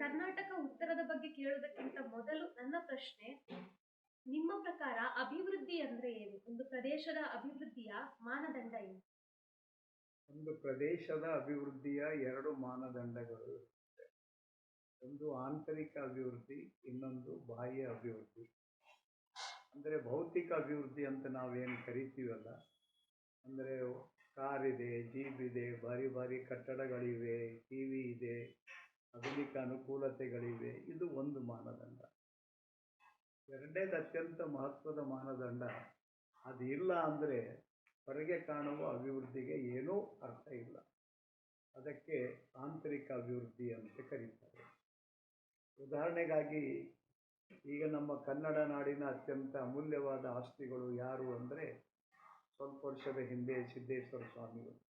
ಕರ್ನಾಟಕ ಉತ್ತರದ ಬಗ್ಗೆ ಕೇಳುವುದಕ್ಕಿಂತ ಮೊದಲು ನನ್ನ ಪ್ರಶ್ನೆ, ನಿಮ್ಮ ಪ್ರಕಾರ ಅಭಿವೃದ್ಧಿ ಅಂದ್ರೆ ಏನು? ಒಂದು ಪ್ರದೇಶದ ಅಭಿವೃದ್ಧಿಯ ಮಾನದಂಡ ಏನು? ಒಂದು ಪ್ರದೇಶದ ಅಭಿವೃದ್ಧಿಯ ಎರಡು ಮಾನದಂಡಗಳು. ಒಂದು ಆಂತರಿಕ ಅಭಿವೃದ್ಧಿ, ಇನ್ನೊಂದು ಬಾಹ್ಯ ಅಭಿವೃದ್ಧಿ. ಅಂದರೆ ಭೌತಿಕ ಅಭಿವೃದ್ಧಿ ಅಂತ ನಾವೇನು ಕರಿತೀವಲ್ಲ, ಅಂದರೆ ಕಾರ್ ಇದೆ ಜೀಪ್ ಇದೆ ಭಾರಿ ಭಾರಿ ಕಟ್ಟಡಗಳಿವೆ, ಟಿ ವಿ ಇದೆ ಆಧುನಿಕ ಅನುಕೂಲತೆಗಳಿವೆ. ಇದು ಒಂದು ಮಾನದಂಡ. ಎರಡನೇದು ಅತ್ಯಂತ ಮಹತ್ವದ ಮಾನದಂಡ. ಅದು ಇಲ್ಲ ಅಂದರೆ ಹೊರಗೆ ಕಾಣುವ ಅಭಿವೃದ್ಧಿಗೆ ಏನೂ ಅರ್ಥ ಇಲ್ಲ. ಅದಕ್ಕೆ ಆಂತರಿಕ ಅಭಿವೃದ್ಧಿ ಅಂತ ಕರೀತಾರೆ. ಉದಾಹರಣೆಗಾಗಿ ಈಗ ನಮ್ಮ ಕನ್ನಡ ನಾಡಿನ ಅತ್ಯಂತ ಅಮೂಲ್ಯವಾದ ಆಸ್ತಿಗಳು ಯಾರು ಅಂದರೆ ಸ್ವಲ್ಪ ವರ್ಷದ ಹಿಂದೆ ಸಿದ್ದೇಶ್ವರ ಸ್ವಾಮಿಗಳು.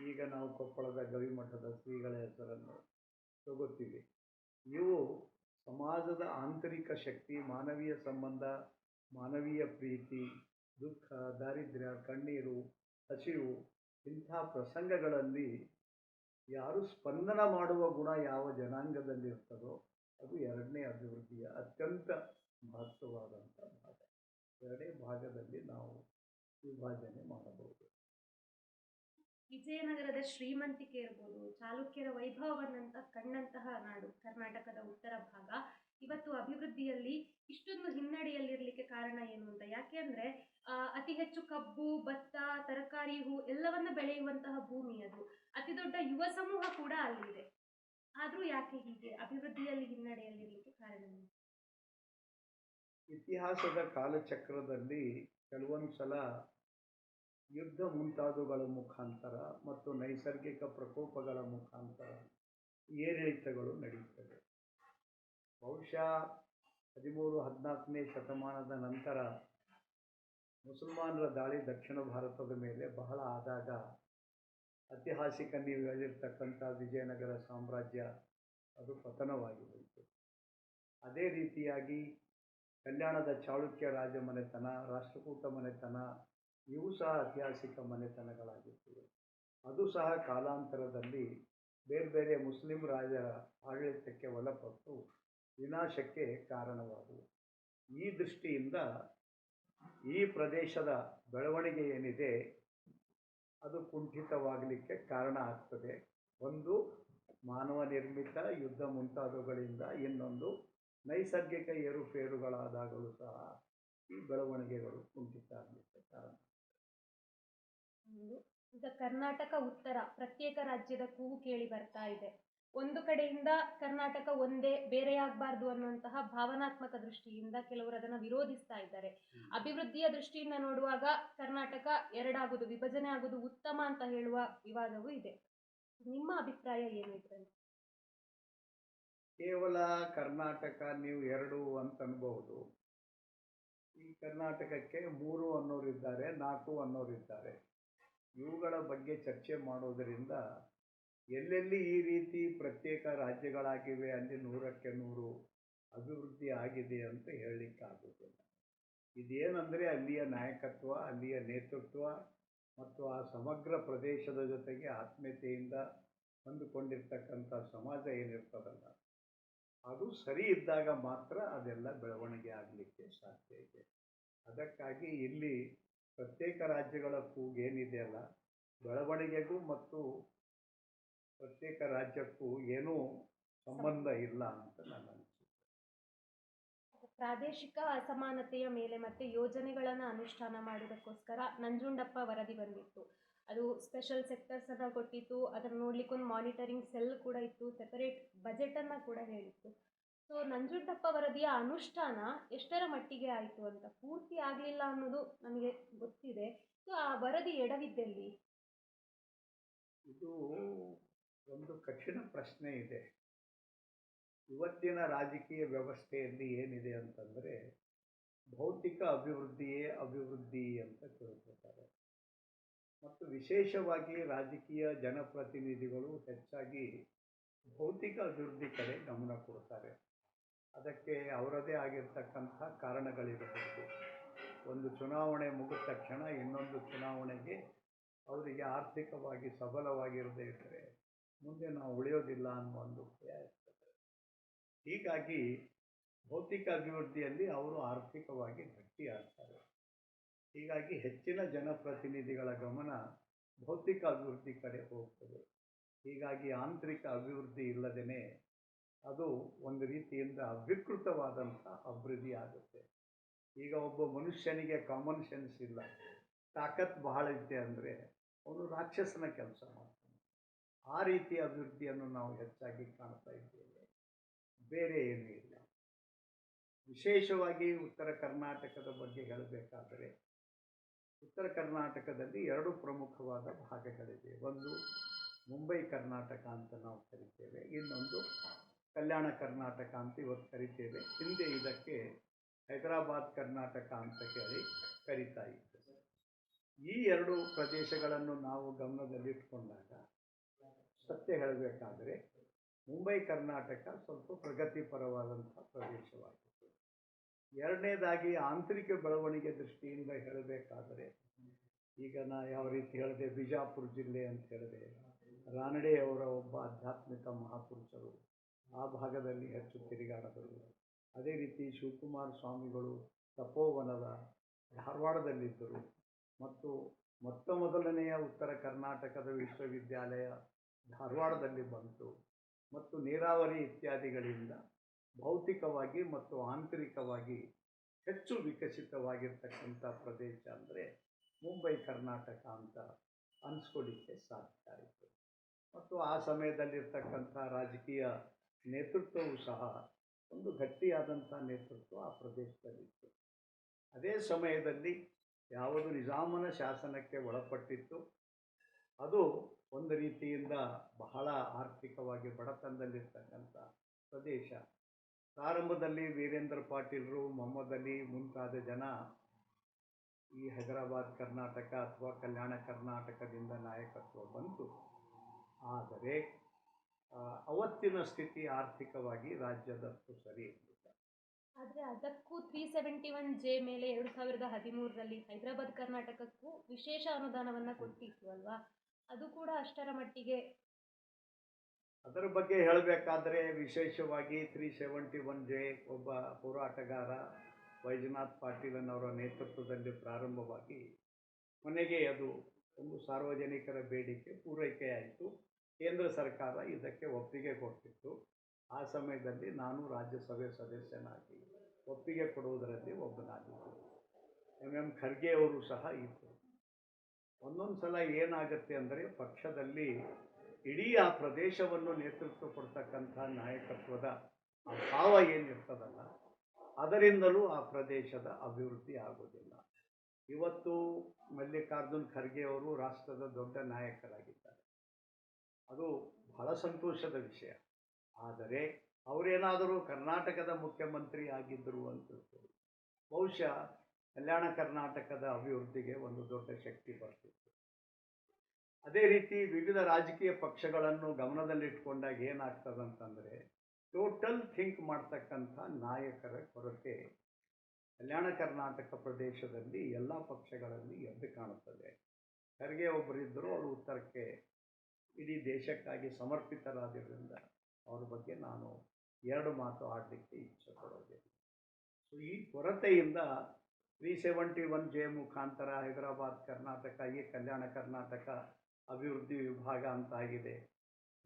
ಈಗ ನಾವು ಕೊಪ್ಪಳದ ಗವಿಮಠದ ಶ್ರೀಗಳ ಹೆಸರನ್ನು ತಗೋತೀವಿ ಇವು ಸಮಾಜದ ಆಂತರಿಕ ಶಕ್ತಿ, ಮಾನವೀಯ ಸಂಬಂಧ, ಮಾನವೀಯ ಪ್ರೀತಿ, ದುಃಖ, ದಾರಿದ್ರ್ಯ, ಕಣ್ಣೀರು ಹಸಿವು ಇಂಥ ಪ್ರಸಂಗಗಳಲ್ಲಿ ಯಾರು ಸ್ಪಂದನ ಮಾಡುವ ಗುಣ ಯಾವ ಜನಾಂಗದಲ್ಲಿ ಇರ್ತದೋ ಅದು ಎರಡನೇ ಅಭಿವೃದ್ಧಿಯ ಅತ್ಯಂತ ಮಹತ್ವವಾದಂಥ ಭಾಗ. ಎರಡನೇ ಭಾಗದಲ್ಲಿ ನಾವು ವಿಭಾಜನೆ ಮಾಡಬಹುದು. ವಿಜಯನಗರದ ಶ್ರೀಮಂತಿಕೆ ಇರ್ಬೋದು ಚಾಲುಕ್ಯರ ವೈಭವವನ್ನಂತ ಕಣ್ಣಂತಹ ನಾಡು, ಕರ್ನಾಟಕದ ಉತ್ತರ ಭಾಗ. ಇವತ್ತು ಅಭಿವೃದ್ಧಿಯಲ್ಲಿ ಇಷ್ಟೊಂದು ಹಿನ್ನಡೆಯಲ್ಲಿರ್ಲಿಕ್ಕೆ ಕಾರಣ ಏನು ಅಂತ ಯಾಕೆ ಅಂದ್ರೆ ಅತಿ ಹೆಚ್ಚು ಕಬ್ಬು, ಭತ್ತ, ತರಕಾರಿ, ಹೂ ಎಲ್ಲವನ್ನ ಬೆಳೆಯುವಂತಹ ಭೂಮಿ ಅದು. ಅತಿ ದೊಡ್ಡ ಯುವ ಸಮೂಹ ಕೂಡ ಅಲ್ಲಿದೆ. ಆದ್ರೂ ಯಾಕೆ ಹೀಗೆ ಅಭಿವೃದ್ಧಿಯಲ್ಲಿ ಹಿನ್ನಡೆಯಲ್ಲಿರ್ಲಿಕ್ಕೆ ಕಾರಣ ಇತಿಹಾಸದ ಕಾಲಚಕ್ರದಲ್ಲಿ ಕೆಲವೊಂದು ಸಲ ಯುದ್ಧ ಮುಂತಾದವುಗಳ ಮುಖಾಂತರ ಮತ್ತು ನೈಸರ್ಗಿಕ ಪ್ರಕೋಪಗಳ ಮುಖಾಂತರ ಏರಿಳಿತಗಳು ನಡೆಯುತ್ತವೆ. ಬಹುಶಃ ಹದಿಮೂರು, ಹದಿನಾಲ್ಕನೇ ಶತಮಾನದ ನಂತರ ಮುಸಲ್ಮಾನರ ದಾಳಿ ದಕ್ಷಿಣ ಭಾರತದ ಮೇಲೆ ಬಹಳ ಆದಾಗ ಐತಿಹಾಸಿಕ ನೀವು ಹೇಳಿರ್ತಕ್ಕಂಥ ವಿಜಯನಗರ ಸಾಮ್ರಾಜ್ಯ ಅದು ಪತನವಾಗಿ ಹೋಯಿತು. ಅದೇ ರೀತಿಯಾಗಿ ಕಲ್ಯಾಣದ ಚಾಳುಕ್ಯ ರಾಜ ಮನೆತನ ರಾಷ್ಟ್ರಕೂಟ ಮನೆತನ ಇವು ಸಹ ಐತಿಹಾಸಿಕ ಮನೆತನಗಳಾಗಿರ್ತವೆ. ಅದು ಸಹ ಕಾಲಾಂತರದಲ್ಲಿ ಬೇರೆ ಬೇರೆ ಮುಸ್ಲಿಂ ರಾಜರ ಆಡಳಿತಕ್ಕೆ ಒಳಪಟ್ಟು ವಿನಾಶಕ್ಕೆ ಕಾರಣವಾದವು. ಈ ದೃಷ್ಟಿಯಿಂದ ಈ ಪ್ರದೇಶದ ಬೆಳವಣಿಗೆ ಏನಿದೆ, ಅದು ಕುಂಠಿತವಾಗಲಿಕ್ಕೆ ಕಾರಣ ಆಗ್ತದೆ. ಒಂದು ಮಾನವ ನಿರ್ಮಿತ ಯುದ್ಧ ಮುಂತಾದವುಗಳಿಂದ ಇನ್ನೊಂದು ನೈಸರ್ಗಿಕ ಏರುಪೇರುಗಳಾದಾಗಲೂ ಸಹ ಈ ಬೆಳವಣಿಗೆಗಳು ಕುಂಠಿತ ಆಗಲಿಕ್ಕೆ ಕಾರಣ. ಒಂದು. ಈಗ ಕರ್ನಾಟಕ ಉತ್ತರ ಪ್ರತ್ಯೇಕ ರಾಜ್ಯದ ಕೂಗು ಕೇಳಿ ಬರ್ತಾ ಇದೆ. ಒಂದು ಕಡೆಯಿಂದ ಕರ್ನಾಟಕ ಒಂದೇ ಬೇರೆಯಾಗಬಾರ್ದು ಅನ್ನುವಂತಹ ಭಾವನಾತ್ಮಕ ದೃಷ್ಟಿಯಿಂದ ಕೆಲವರು ಅದನ್ನು ವಿರೋಧಿಸ್ತಾ ಇದ್ದಾರೆ. ಅಭಿವೃದ್ಧಿಯ ದೃಷ್ಟಿಯಿಂದ ನೋಡುವಾಗ ಕರ್ನಾಟಕ ಎರಡಾಗುದು ವಿಭಜನೆ ಆಗುದು ಉತ್ತಮ ಅಂತ ಹೇಳುವ ವಿವಾದವೂ ಇದೆ. ನಿಮ್ಮ ಅಭಿಪ್ರಾಯ ಏನು ಇದ್ರಲ್ಲಿ? ಕೇವಲ ಕರ್ನಾಟಕ ನೀವು ಎರಡು ಅಂತ ಅನ್ಬಹುದು. ಈ ಕರ್ನಾಟಕಕ್ಕೆ ಮೂರು ಅನ್ನೋರಿದ್ದಾರೆ ನಾಲ್ಕು ಅನ್ನೋರಿದ್ದಾರೆ. ಇವುಗಳ ಬಗ್ಗೆ ಚರ್ಚೆ ಮಾಡೋದರಿಂದ ಎಲ್ಲೆಲ್ಲಿ ಈ ರೀತಿ ಪ್ರತ್ಯೇಕ ರಾಜ್ಯಗಳಾಗಿವೆ, ಅಲ್ಲಿ ನೂರಕ್ಕೆ ನೂರು ಅಭಿವೃದ್ಧಿ ಆಗಿದೆ ಅಂತ ಹೇಳಲಿಕ್ಕಾಗುತ್ತಿಲ್ಲ ಇದೇನೆಂದರೆ ಅಲ್ಲಿಯ ನಾಯಕತ್ವ, ಅಲ್ಲಿಯ ನೇತೃತ್ವ ಮತ್ತು ಆ ಸಮಗ್ರ ಪ್ರದೇಶದ ಜೊತೆಗೆ ಆತ್ಮೀಯತೆಯಿಂದ ಹೊಂದಿಕೊಂಡಿರ್ತಕ್ಕಂಥ ಸಮಾಜ ಏನಿರ್ತದಲ್ಲ, ಅದು ಸರಿ ಇದ್ದಾಗ ಮಾತ್ರ ಅದೆಲ್ಲ ಬೆಳವಣಿಗೆ ಆಗಲಿಕ್ಕೆ ಸಾಧ್ಯ ಇದೆ. ಅದಕ್ಕಾಗಿ ಇಲ್ಲಿ ಪ್ರತ್ಯೇಕ ರಾಜ್ಯಗಳ ಕೂಗೇನಿದೆಯಲ್ಲ ಬೆಳವಣಿಗೆಗೂ ಮತ್ತು ಪ್ರತ್ಯೇಕ ರಾಜ್ಯಕ್ಕೂ ಏನೂ ಸಂಬಂಧ ಇಲ್ಲ ಅಂತ ನನ್ನ ಅನಿಸುತ್ತೆ ಪ್ರಾದೇಶಿಕ ಅಸಮಾನತೆಯ ಮೇಲೆ ಮತ್ತೆ ಯೋಜನೆಗಳನ್ನು ಅನುಷ್ಠಾನ ಮಾಡುವುದಕ್ಕೋಸ್ಕರ ನಂಜುಂಡಪ್ಪ ವರದಿ ಬಂದಿತ್ತು. ಅದು ಸ್ಪೆಷಲ್ ಸೆಕ್ಟರ್ಸ್ ಅನ್ನ ಕೊಟ್ಟಿತ್ತು, ಅದನ್ನು ನೋಡ್ಲಿಕ್ಕೊಂದು ಮಾನಿಟರಿಂಗ್ ಸೆಲ್ ಕೂಡ ಇತ್ತು ಸೆಪರೇಟ್ ಬಜೆಟ್ ಅನ್ನ ಕೂಡ ಹೇಳಿತ್ತು. ಸೊ ನಂಜುಂಡಪ್ಪ ವರದಿಯ ಅನುಷ್ಠಾನ ಎಷ್ಟರ ಮಟ್ಟಿಗೆ ಆಯಿತು ಅಂತ ಪೂರ್ತಿ ಆಗಲಿಲ್ಲ ಅನ್ನೋದು ನಮಗೆ ಗೊತ್ತಿದೆ. ಸೊ ಆ ವರದಿ ಎಡವಿದ್ದಲ್ಲಿ? ಇದು ಒಂದು ಕಠಿಣ ಪ್ರಶ್ನೆ ಇದೆ. ಇವತ್ತಿನ ರಾಜಕೀಯ ವ್ಯವಸ್ಥೆಯಲ್ಲಿ ಏನಿದೆ ಅಂತಂದರೆ ಭೌತಿಕ ಅಭಿವೃದ್ಧಿಯೇ ಅಭಿವೃದ್ಧಿ ಅಂತ ತಿಳ್ಕೊತಾರೆ. ಮತ್ತು ವಿಶೇಷವಾಗಿ ರಾಜಕೀಯ ಜನಪ್ರತಿನಿಧಿಗಳು ಹೆಚ್ಚಾಗಿ ಭೌತಿಕ ಅಭಿವೃದ್ಧಿ ಕಡೆ ಗಮನ ಕೊಡ್ತಾರೆ. ಅದಕ್ಕೆ ಅವರದೇ ಆಗಿರ್ತಕ್ಕಂಥ ಕಾರಣಗಳಿರಬಹುದು ಒಂದು ಚುನಾವಣೆ ಮುಗಿದ ತಕ್ಷಣ ಇನ್ನೊಂದು ಚುನಾವಣೆಗೆ ಅವರಿಗೆ ಆರ್ಥಿಕವಾಗಿ ಸಬಲವಾಗಿರದೇ ಇದ್ದರೆ ಮುಂದೆ ನಾವು ಉಳಿಯೋದಿಲ್ಲ ಅನ್ನೋ ಒಂದು ಭಯ ಇರ್ತದೆ. ಹೀಗಾಗಿ ಭೌತಿಕ ಅಭಿವೃದ್ಧಿಯಲ್ಲಿ ಅವರು ಆರ್ಥಿಕವಾಗಿ ಗಟ್ಟಿಯಾಗ್ತಾರೆ. ಹೀಗಾಗಿ ಹೆಚ್ಚಿನ ಜನಪ್ರತಿನಿಧಿಗಳ ಗಮನ ಭೌತಿಕ ಅಭಿವೃದ್ಧಿ ಕಡೆ ಹೋಗ್ತದೆ. ಹೀಗಾಗಿ ಆಂತರಿಕ ಅಭಿವೃದ್ಧಿ ಇಲ್ಲದೇ ಅದು ಒಂದು ರೀತಿಯಿಂದ ವಿಕೃತವಾದಂಥ ಅಭಿವೃದ್ಧಿ ಆಗುತ್ತೆ. ಈಗ ಒಬ್ಬ ಮನುಷ್ಯನಿಗೆ ಕಾಮನ್ ಸೆನ್ಸ್ ಇಲ್ಲ. ತಾಕತ್ ಬಹಳ ಇದೆ ಅಂದರೆ ಅವನು ರಾಕ್ಷಸನ ಕೆಲಸ ಮಾಡ್ತಾನೆ. ಆ ರೀತಿಯ ಅಭಿವೃದ್ಧಿಯನ್ನು ನಾವು ಹೆಚ್ಚಾಗಿ ಕಾಣ್ತಾ ಇದ್ದೇವೆ. ಬೇರೆ ಏನೂ ಇಲ್ಲ. ವಿಶೇಷವಾಗಿ ಉತ್ತರ ಕರ್ನಾಟಕದ ಬಗ್ಗೆ ಹೇಳಬೇಕಾದರೆ ಉತ್ತರ ಕರ್ನಾಟಕದಲ್ಲಿ ಎರಡು ಪ್ರಮುಖವಾದ ಭಾಗಗಳಿವೆ. ಒಂದು ಮುಂಬೈ ಕರ್ನಾಟಕ ಅಂತ ನಾವು ಕರಿತೇವೆ. ಇನ್ನೊಂದು ಕಲ್ಯಾಣ ಕರ್ನಾಟಕ ಅಂತ ಇವತ್ತು ಕರಿತೇವೆ. ಹಿಂದೆ ಇದಕ್ಕೆ ಹೈದರಾಬಾದ್ ಕರ್ನಾಟಕ ಅಂತ ಕೇಳಿ ಕರಿತಾ ಇತ್ತು ಈ ಎರಡು ಪ್ರದೇಶಗಳನ್ನು ನಾವು ಗಮನದಲ್ಲಿಟ್ಕೊಂಡಾಗ ಸತ್ಯ ಹೇಳಬೇಕಾದರೆ ಮುಂಬೈ ಕರ್ನಾಟಕ ಸ್ವಲ್ಪ ಪ್ರಗತಿಪರವಾದಂಥ ಪ್ರದೇಶವಾಗಿತ್ತು. ಎರಡನೇದಾಗಿ ಆಂತರಿಕ ಬೆಳವಣಿಗೆ ದೃಷ್ಟಿಯಿಂದ ಹೇಳಬೇಕಾದರೆ ಈಗ ನಾ ಯಾವ ರೀತಿ ಹೇಳಿದೆ, ಬಿಜಾಪುರ ಜಿಲ್ಲೆ ಅಂತ ಹೇಳಿದೆ. ರಾನಡೆಯವರ ಒಬ್ಬ ಆಧ್ಯಾತ್ಮಿಕ ಮಹಾಪುರುಷರು ಆ ಭಾಗದಲ್ಲಿ ಹೆಚ್ಚು ತಿರುಗಾಡಿದರು ಅದೇ ರೀತಿ ಶಿವಕುಮಾರ ಸ್ವಾಮಿಗಳು ತಪೋವನದ ಧಾರವಾಡದಲ್ಲಿದ್ದರು. ಮತ್ತು ಮೊತ್ತ ಮೊದಲನೆಯ ಉತ್ತರ ಕರ್ನಾಟಕದ ವಿಶ್ವವಿದ್ಯಾಲಯ ಧಾರವಾಡದಲ್ಲಿ ಬಂತು. ಮತ್ತು ನೀರಾವರಿ ಇತ್ಯಾದಿಗಳಿಂದ ಭೌತಿಕವಾಗಿ ಮತ್ತು ಆಂತರಿಕವಾಗಿ ಹೆಚ್ಚು ವಿಕಸಿತವಾಗಿರ್ತಕ್ಕಂಥ ಪ್ರದೇಶ ಅಂದರೆ ಮುಂಬೈ, ಕರ್ನಾಟಕ ಅಂತ ಅನ್ಸ್ಕೊಳ್ಳಿಕ್ಕೆ ಸಾಧ್ಯ ಆಯಿತು. ಮತ್ತು ಆ ಸಮಯದಲ್ಲಿರ್ತಕ್ಕಂಥ ರಾಜಕೀಯ ನೇತೃತ್ವವು ಸಹ ಒಂದು ಗಟ್ಟಿಯಾದಂಥ ನೇತೃತ್ವ ಆ ಪ್ರದೇಶದಲ್ಲಿತ್ತು. ಅದೇ ಸಮಯದಲ್ಲಿ ಯಾವುದು ನಿಜಾಮನ ಶಾಸನಕ್ಕೆ ಒಳಪಟ್ಟಿತ್ತು. ಅದು ಒಂದು ರೀತಿಯಿಂದ ಬಹಳ ಆರ್ಥಿಕವಾಗಿ ಬಡತನದಲ್ಲಿರ್ತಕ್ಕಂಥ ಪ್ರದೇಶ. ಪ್ರಾರಂಭದಲ್ಲಿ ವೀರೇಂದ್ರ ಪಾಟೀಲರು, ಮೊಹಮ್ಮದ್ ಅಲಿ ಮುಂತಾದ ಜನ ಈ ಹೈದರಾಬಾದ್, ಕರ್ನಾಟಕ ಅಥವಾ ಕಲ್ಯಾಣ ಕರ್ನಾಟಕದಿಂದ ನಾಯಕತ್ವ ಬಂತು. ಆದರೆ ಅವತ್ತಿನ ಸ್ಥಿತಿ ಆರ್ಥಿಕವಾಗಿ ರಾಜ್ಯದಷ್ಟು ಸರಿ ಇರಲಿಲ್ಲ. ಆದರೆ ಅದಕ್ಕೂ ತ್ರೀ ಸೆವೆಂಟಿ ಒನ್ ಜೆ ಮೇಲೆ ಎರಡು ಸಾವಿರದ ಹದಿಮೂರರಲ್ಲಿ ಹೈದರಾಬಾದ್ ಕರ್ನಾಟಕಕ್ಕೂ ವಿಶೇಷ ಅನುದಾನವನ್ನು ಕೊಟ್ಟಿತ್ತು ಅಲ್ವಾ? ಅದು ಕೂಡ ಅಷ್ಟರ ಮಟ್ಟಿಗೆ ಅದರ ಬಗ್ಗೆ ಹೇಳಬೇಕಾದ್ರೆ ವಿಶೇಷವಾಗಿ ತ್ರೀ ಸೆವೆಂಟಿ ಒನ್ ಜೆ ಒಬ್ಬ ಹೋರಾಟಗಾರ ವೈಜನಾಥ್ ಪಾಟೀಲನವರ ನೇತೃತ್ವದಲ್ಲಿ ಪ್ರಾರಂಭವಾಗಿ ಕೊನೆಗೆ ಅದು ಒಂದು ಸಾರ್ವಜನಿಕರ ಬೇಡಿಕೆ ಪೂರೈಕೆಯಾಯಿತು. ಕೇಂದ್ರ ಸರ್ಕಾರ ಇದಕ್ಕೆ ಒಪ್ಪಿಗೆ ಕೊಟ್ಟಿತ್ತು. ಆ ಸಮಯದಲ್ಲಿ ನಾನು ರಾಜ್ಯಸಭೆ ಸದಸ್ಯನಾಗಿ ಒಪ್ಪಿಗೆ ಕೊಡುವುದರಲ್ಲಿ ಒಬ್ಬನಾಗಿದ್ದೆ. ಎಂ ಎಂ ಖರ್ಗೆ ಅವರು ಸಹ ಇದ್ದರು. ಒಂದೊಂದು ಸಲ ಏನಾಗುತ್ತೆ ಅಂದರೆ ಪಕ್ಷದಲ್ಲಿ ಇಡೀ ಆ ಪ್ರದೇಶವನ್ನು ನೇತೃತ್ವ ಕೊಡ್ತಕ್ಕಂಥ ನಾಯಕತ್ವದ ಆ ಭಾವ ಏನಿರ್ತದಲ್ಲ, ಅದರಿಂದಲೂ ಆ ಪ್ರದೇಶದ ಅಭಿವೃದ್ಧಿ ಆಗೋದಿಲ್ಲ. ಇವತ್ತು ಮಲ್ಲಿಕಾರ್ಜುನ್ ಖರ್ಗೆ ಅವರು ರಾಷ್ಟ್ರದ ದೊಡ್ಡ ನಾಯಕರಾಗಿದ್ದಾರೆ. ಅದು ಬಹಳ ಸಂತೋಷದ ವಿಷಯ ಆದರೆ ಅವರೇನಾದರೂ ಕರ್ನಾಟಕದ ಮುಖ್ಯಮಂತ್ರಿ ಆಗಿದ್ದರು ಅಂತ. ಬಹುಶಃ ಕಲ್ಯಾಣ ಕರ್ನಾಟಕದ ಅಭಿವೃದ್ಧಿಗೆ ಒಂದು ದೊಡ್ಡ ಶಕ್ತಿ ಬರ್ತಿತ್ತು ಅದೇ ರೀತಿ ವಿವಿಧ ರಾಜಕೀಯ ಪಕ್ಷಗಳನ್ನು ಗಮನದಲ್ಲಿಟ್ಕೊಂಡಾಗ ಏನಾಗ್ತದಂತಂದರೆ ಟೋಟಲ್ ಥಿಂಕ್ ಮಾಡ್ತಕ್ಕಂಥ ನಾಯಕರ ಕೊರತೆ ಕಲ್ಯಾಣ ಕರ್ನಾಟಕ ಪ್ರದೇಶದಲ್ಲಿ ಎಲ್ಲ ಪಕ್ಷಗಳಲ್ಲಿ ಎದ್ದು ಕಾಣುತ್ತದೆ ಖರ್ಗೆ ಒಬ್ಬರಿದ್ದರು ಅವರು ಉತ್ತರಕ್ಕೆ ಇಡೀ ದೇಶಕ್ಕಾಗಿ ಸಮರ್ಪಿತರಾದ್ದರಿಂದ ಅವ್ರ ಬಗ್ಗೆ ನಾನು ಎರಡು ಮಾತು ಆಡಲಿಕ್ಕೆ ಇಚ್ಛೆ ಪಡೋದಿಲ್ಲ ಸೊ ಈ ಕೊರತೆಯಿಂದ ತ್ರೀ ಸೆವೆಂಟಿ ಒನ್ ಜೆ ಮುಖಾಂತರ ಹೈದರಾಬಾದ್ ಕರ್ನಾಟಕ, ಈ ಕಲ್ಯಾಣ ಕರ್ನಾಟಕ ಅಭಿವೃದ್ಧಿ ವಿಭಾಗ ಅಂತ ಆಗಿದೆ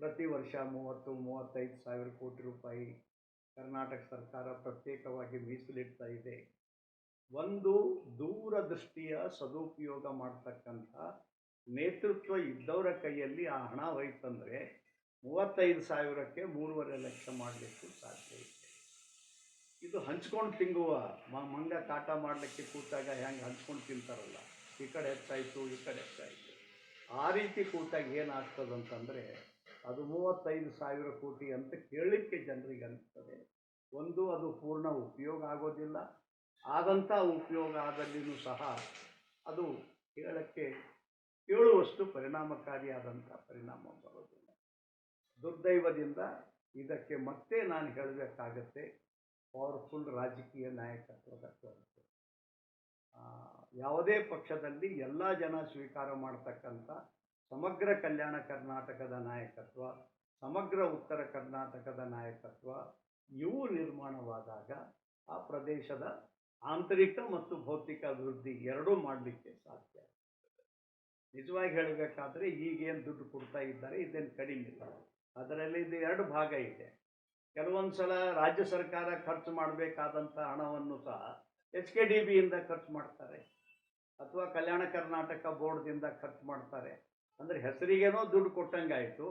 ಪ್ರತಿ ವರ್ಷ ಮೂವತ್ತು, ಮೂವತ್ತೈದು ಸಾವಿರ ಕೋಟಿ ರೂಪಾಯಿ ಕರ್ನಾಟಕ ಸರ್ಕಾರ ಪ್ರತ್ಯೇಕವಾಗಿ ಮೀಸಲಿಡ್ತಾ ಇದೆ. ಒಂದು ದೂರದೃಷ್ಟಿಯ ಸದುಪಯೋಗ ಮಾಡ್ತಕ್ಕಂಥ ನೇತೃತ್ವ ಇದ್ದವರ ಕೈಯಲ್ಲಿ ಆ ಹಣ ಹೋಯ್ತಂದರೆ ಮೂವತ್ತೈದು ಸಾವಿರಕ್ಕೆ ಮೂರುವರೆ ಲಕ್ಷ ಮಾಡಲಿಕ್ಕೂ ಸಾಧ್ಯ ಇದೆ. ಇದು ಹಂಚ್ಕೊಂಡು ತಿಂಗುವ ಮಂಗ ಕಾಟ ಮಾಡಲಿಕ್ಕೆ ಕೂತಾಗ ಹೆಂಗೆ ಹಂಚ್ಕೊಂಡು ತಿಂತಾರಲ್ಲ? ಈ ಕಡೆ ಹೆಚ್ಚಾಯಿತು, ಈ ಕಡೆ ಹೆಚ್ಚಾಯಿತು. ಆ ರೀತಿ ಕೂತಾಗ ಏನಾಗ್ತದಂತಂದರೆ ಅದು ಮೂವತ್ತೈದು ಸಾವಿರ ಕೋಟಿ ಅಂತ ಕೇಳಲಿಕ್ಕೆ ಜನರಿಗೆ ಅನಿಸ್ತದೆ. ಒಂದು, ಅದು ಪೂರ್ಣ ಉಪಯೋಗ ಆಗೋದಿಲ್ಲ. ಆದಂಥ ಉಪಯೋಗ ಆದಲ್ಲಿನೂ ಸಹ ಅದು ಕೇಳಕ್ಕೆ ಕೇಳುವಷ್ಟು ಪರಿಣಾಮಕಾರಿಯಾದಂಥ ಪರಿಣಾಮ ಬರೋದಿಲ್ಲ. ದುರ್ದೈವದಿಂದ ಇದಕ್ಕೆ ಮತ್ತೆ ನಾನು ಹೇಳಬೇಕಾಗತ್ತೆ ಪವರ್ಫುಲ್ ರಾಜಕೀಯ ನಾಯಕತ್ವದ ಕೊರತೆ. ಯಾವುದೇ ಪಕ್ಷದಲ್ಲಿ ಎಲ್ಲ ಜನ ಸ್ವೀಕಾರ ಮಾಡತಕ್ಕಂಥ ಸಮಗ್ರ ಕಲ್ಯಾಣ ಕರ್ನಾಟಕದ ನಾಯಕತ್ವ, ಸಮಗ್ರ ಉತ್ತರ ಕರ್ನಾಟಕದ ನಾಯಕತ್ವ, ಇವು ನಿರ್ಮಾಣವಾದಾಗ ಆ ಪ್ರದೇಶದ ಆಂತರಿಕ ಮತ್ತು ಭೌತಿಕ ಅಭಿವೃದ್ಧಿ ಎರಡೂ ಮಾಡಲಿಕ್ಕೆ ಸಾಧ್ಯ. ನಿಜವಾಗಿ ಹೇಳಬೇಕಾದ್ರೆ ಈಗೇನು ದುಡ್ಡು ಕೊಡ್ತಾ ಇದ್ದಾರೆ, ಇದೇನು ಕಡಿಮೆ. ಇಲ್ಲ ಅದರಲ್ಲಿ ಇದು ಎರಡು ಭಾಗ ಇದೆ. ಕೆಲವೊಂದು ಸಲ ರಾಜ್ಯ ಸರ್ಕಾರ ಖರ್ಚು ಮಾಡಬೇಕಾದಂಥ ಹಣವನ್ನು ಸಹ ಎಚ್ ಕೆ ಡಿ ಬಿಯಿಂದ ಖರ್ಚು ಮಾಡ್ತಾರೆ. ಅಥವಾ ಕಲ್ಯಾಣ ಕರ್ನಾಟಕ ಬೋರ್ಡ್ದಿಂದ ಖರ್ಚು ಮಾಡ್ತಾರೆ. ಅಂದರೆ ಹೆಸರಿಗೇನೋ ದುಡ್ಡು ಕೊಟ್ಟಂಗಾಯಿತು.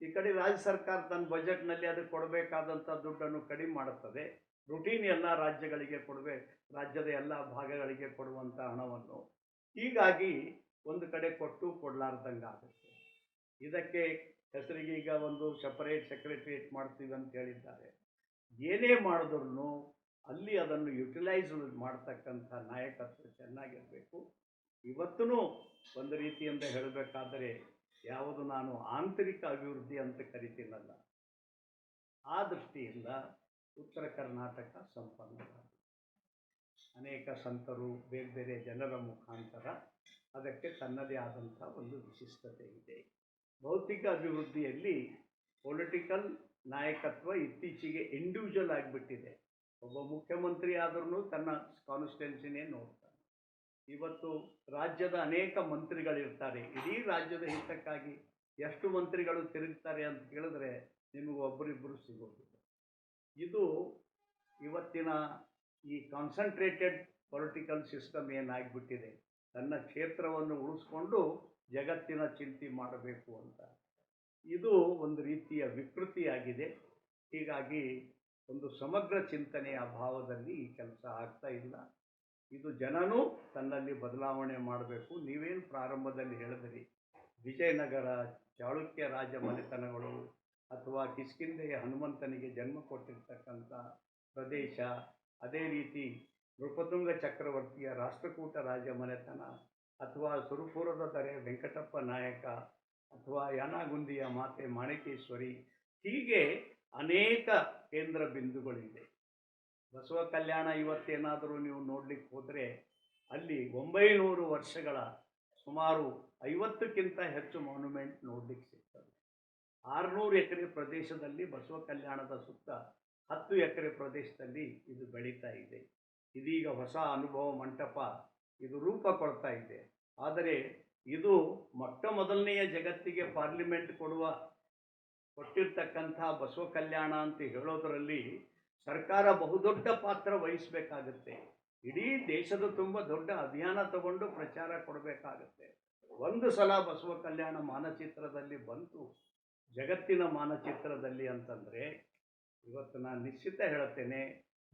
ಈ ಕಡೆ ರಾಜ್ಯ ಸರ್ಕಾರ ತನ್ನ ಬಜೆಟ್ನಲ್ಲಿ ಅದಕ್ಕೆ ಕೊಡಬೇಕಾದಂಥ ದುಡ್ಡನ್ನು ಕಡಿಮೆ ಮಾಡುತ್ತದೆ. ರುಟೀನ್ ಎಲ್ಲ ರಾಜ್ಯಗಳಿಗೆ ಕೊಡ್ಬೇಕು ರಾಜ್ಯದ ಎಲ್ಲ ಭಾಗಗಳಿಗೆ ಕೊಡುವಂಥ ಹಣವನ್ನು. ಹೀಗಾಗಿ ಒಂದು ಕಡೆ ಕೊಟ್ಟು ಕೊಡಲಾರ್ದಂಗೆ ಆಗುತ್ತೆ ಇದಕ್ಕೆ ಹೆಸರಿಗೆ ಈಗ ಒಂದು ಸಪರೇಟ್ ಸೆಕ್ರೆಟರಿಯೇಟ್ ಮಾಡ್ತೀವಿ ಅಂತ ಹೇಳಿದ್ದಾರೆ. ಏನೇ ಮಾಡಿದ್ರು ಅಲ್ಲಿ ಅದನ್ನು ಯುಟಿಲೈಸ್ ಮಾಡ್ತಕ್ಕಂಥ ನಾಯಕತ್ವ ಚೆನ್ನಾಗಿರಬೇಕು. ಇವತ್ತೂ ಒಂದು ರೀತಿಯಿಂದ ಹೇಳಬೇಕಾದರೆ ಯಾವುದು ನಾನು ಆಂತರಿಕ ಅಭಿವೃದ್ಧಿ ಅಂತ ಕರಿತೀನಲ್ಲ. ಆ ದೃಷ್ಟಿಯಿಂದ ಉತ್ತರ ಕರ್ನಾಟಕ ಸಂಪನ್ನವಾಗಿದೆ. ಅನೇಕ ಸಂತರು ಬೇರೆ ಬೇರೆ ಜನರ ಮುಖಾಂತರ ಅದಕ್ಕೆ ತನ್ನದೇ ಆದಂಥ ಒಂದು ವಿಶಿಷ್ಟತೆ ಇದೆ. ಭೌತಿಕ ಅಭಿವೃದ್ಧಿಯಲ್ಲಿ ಪೊಲಿಟಿಕಲ್ ನಾಯಕತ್ವ ಇತ್ತೀಚೆಗೆ ಇಂಡಿವಿಜುವಲ್ ಆಗಿಬಿಟ್ಟಿದೆ. ಒಬ್ಬ ಮುಖ್ಯಮಂತ್ರಿ ಆದ್ರೂ ತನ್ನ ಕಾನ್ಸ್ಟಿಟ್ಯೂನ್ಸಿನೇ ನೋಡ್ತಾನೆ. ಇವತ್ತು ರಾಜ್ಯದ ಅನೇಕ ಮಂತ್ರಿಗಳಿರ್ತಾರೆ. ಇಡೀ ರಾಜ್ಯದ ಹಿತಕ್ಕಾಗಿ ಎಷ್ಟು ಮಂತ್ರಿಗಳು ತಿರುಗ್ತಾರೆ ಅಂತ ಕೇಳಿದ್ರೆ ನಿಮಗೆ ಒಬ್ಬರಿಬ್ಬರು ಸಿಗೋದಿಲ್ಲ. ಇದು ಇವತ್ತಿನ ಈ ಕಾನ್ಸಂಟ್ರೇಟೆಡ್ ಪೊಲಿಟಿಕಲ್ ಸಿಸ್ಟಮ್ ಏನಾಗ್ಬಿಟ್ಟಿದೆ? ತನ್ನ ಕ್ಷೇತ್ರವನ್ನು ಉಳಿಸ್ಕೊಂಡು ಜಗತ್ತಿನ ಚಿಂತೆ ಮಾಡಬೇಕು ಅಂತ. ಇದು ಒಂದು ರೀತಿಯ ವಿಕೃತಿಯಾಗಿದೆ. ಹೀಗಾಗಿ ಒಂದು ಸಮಗ್ರ ಚಿಂತನೆಯ ಅಭಾವದಲ್ಲಿ ಈ ಕೆಲಸ ಆಗ್ತಾ ಇಲ್ಲ. ಇದು ಜನನೂ ತನ್ನಲ್ಲಿ ಬದಲಾವಣೆ ಮಾಡಬೇಕು. ನೀವೇನು ಪ್ರಾರಂಭದಲ್ಲಿ ಹೇಳಿದ್ರಿ, ವಿಜಯನಗರ ಚಾಳುಕ್ಯ ರಾಜ ಮನೆತನಗಳು ಅಥವಾ ಕಿಷ್ಕಿಂಧೆಯ ಹನುಮಂತನಿಗೆ ಜನ್ಮ ಕೊಟ್ಟಿರ್ತಕ್ಕಂಥ ಪ್ರದೇಶ, ಅದೇ ರೀತಿ ನೃಪತುಂಗ ಚಕ್ರವರ್ತಿಯ ರಾಷ್ಟ್ರಕೂಟ ರಾಜ ಮನೆತನ ಅಥವಾ ಸುರಪುರದ ದರೆ ವೆಂಕಟಪ್ಪ ನಾಯಕ ಅಥವಾ ಯಾನಗುಂದಿಯ ಮಾತೆ ಮಾಣಿಕೇಶ್ವರಿ ಹೀಗೆ ಅನೇಕ ಕೇಂದ್ರ ಬಿಂದುಗಳಿದೆ ಬಸವ ಕಲ್ಯಾಣ ಇವತ್ತೇನಾದರೂ ನೀವು ನೋಡ್ಲಿಕ್ಕೆ ಹೋದರೆ ಅಲ್ಲಿ ಒಂಬೈನೂರು ವರ್ಷಗಳ ಸುಮಾರು ಐವತ್ತಕ್ಕಿಂತ ಹೆಚ್ಚು ಮಾನ್ಯುಮೆಂಟ್ ನೋಡ್ಲಿಕ್ಕೆ ಸಿಗ್ತದೆ. ಆರುನೂರು ಎಕರೆ ಪ್ರದೇಶದಲ್ಲಿ ಬಸವ ಕಲ್ಯಾಣದ ಸುತ್ತ ಹತ್ತು ಎಕರೆ ಪ್ರದೇಶದಲ್ಲಿ ಇದು ಬೆಳೀತಾ ಇದೆ. ಇದೀಗ ಹೊಸ ಅನುಭವ ಮಂಟಪ ಇದು ರೂಪ ಕೊಡ್ತಾ ಇದೆ. ಆದರೆ ಇದು ಮೊಟ್ಟ ಮೊದಲನೆಯ ಜಗತ್ತಿಗೆ ಪಾರ್ಲಿಮೆಂಟ್ ಕೊಡುವ, ಕೊಟ್ಟಿರ್ತಕ್ಕಂಥ ಬಸವ ಕಲ್ಯಾಣ ಅಂತ ಹೇಳೋದರಲ್ಲಿ ಸರ್ಕಾರ ಬಹುದೊಡ್ಡ ಪಾತ್ರ ವಹಿಸಬೇಕಾಗತ್ತೆ. ಇಡೀ ದೇಶದ ತುಂಬ ದೊಡ್ಡ ಅಭಿಯಾನ ತಗೊಂಡು ಪ್ರಚಾರ ಕೊಡಬೇಕಾಗತ್ತೆ. ಒಂದು ಸಲ ಬಸವ ಕಲ್ಯಾಣ ಮಾನಚಿತ್ರದಲ್ಲಿ ಬಂತು, ಜಗತ್ತಿನ ಮಾನಚಿತ್ರದಲ್ಲಿ ಅಂತಂದರೆ, ಇವತ್ತು ನಾನು ನಿಶ್ಚಿತ ಹೇಳ್ತೇನೆ,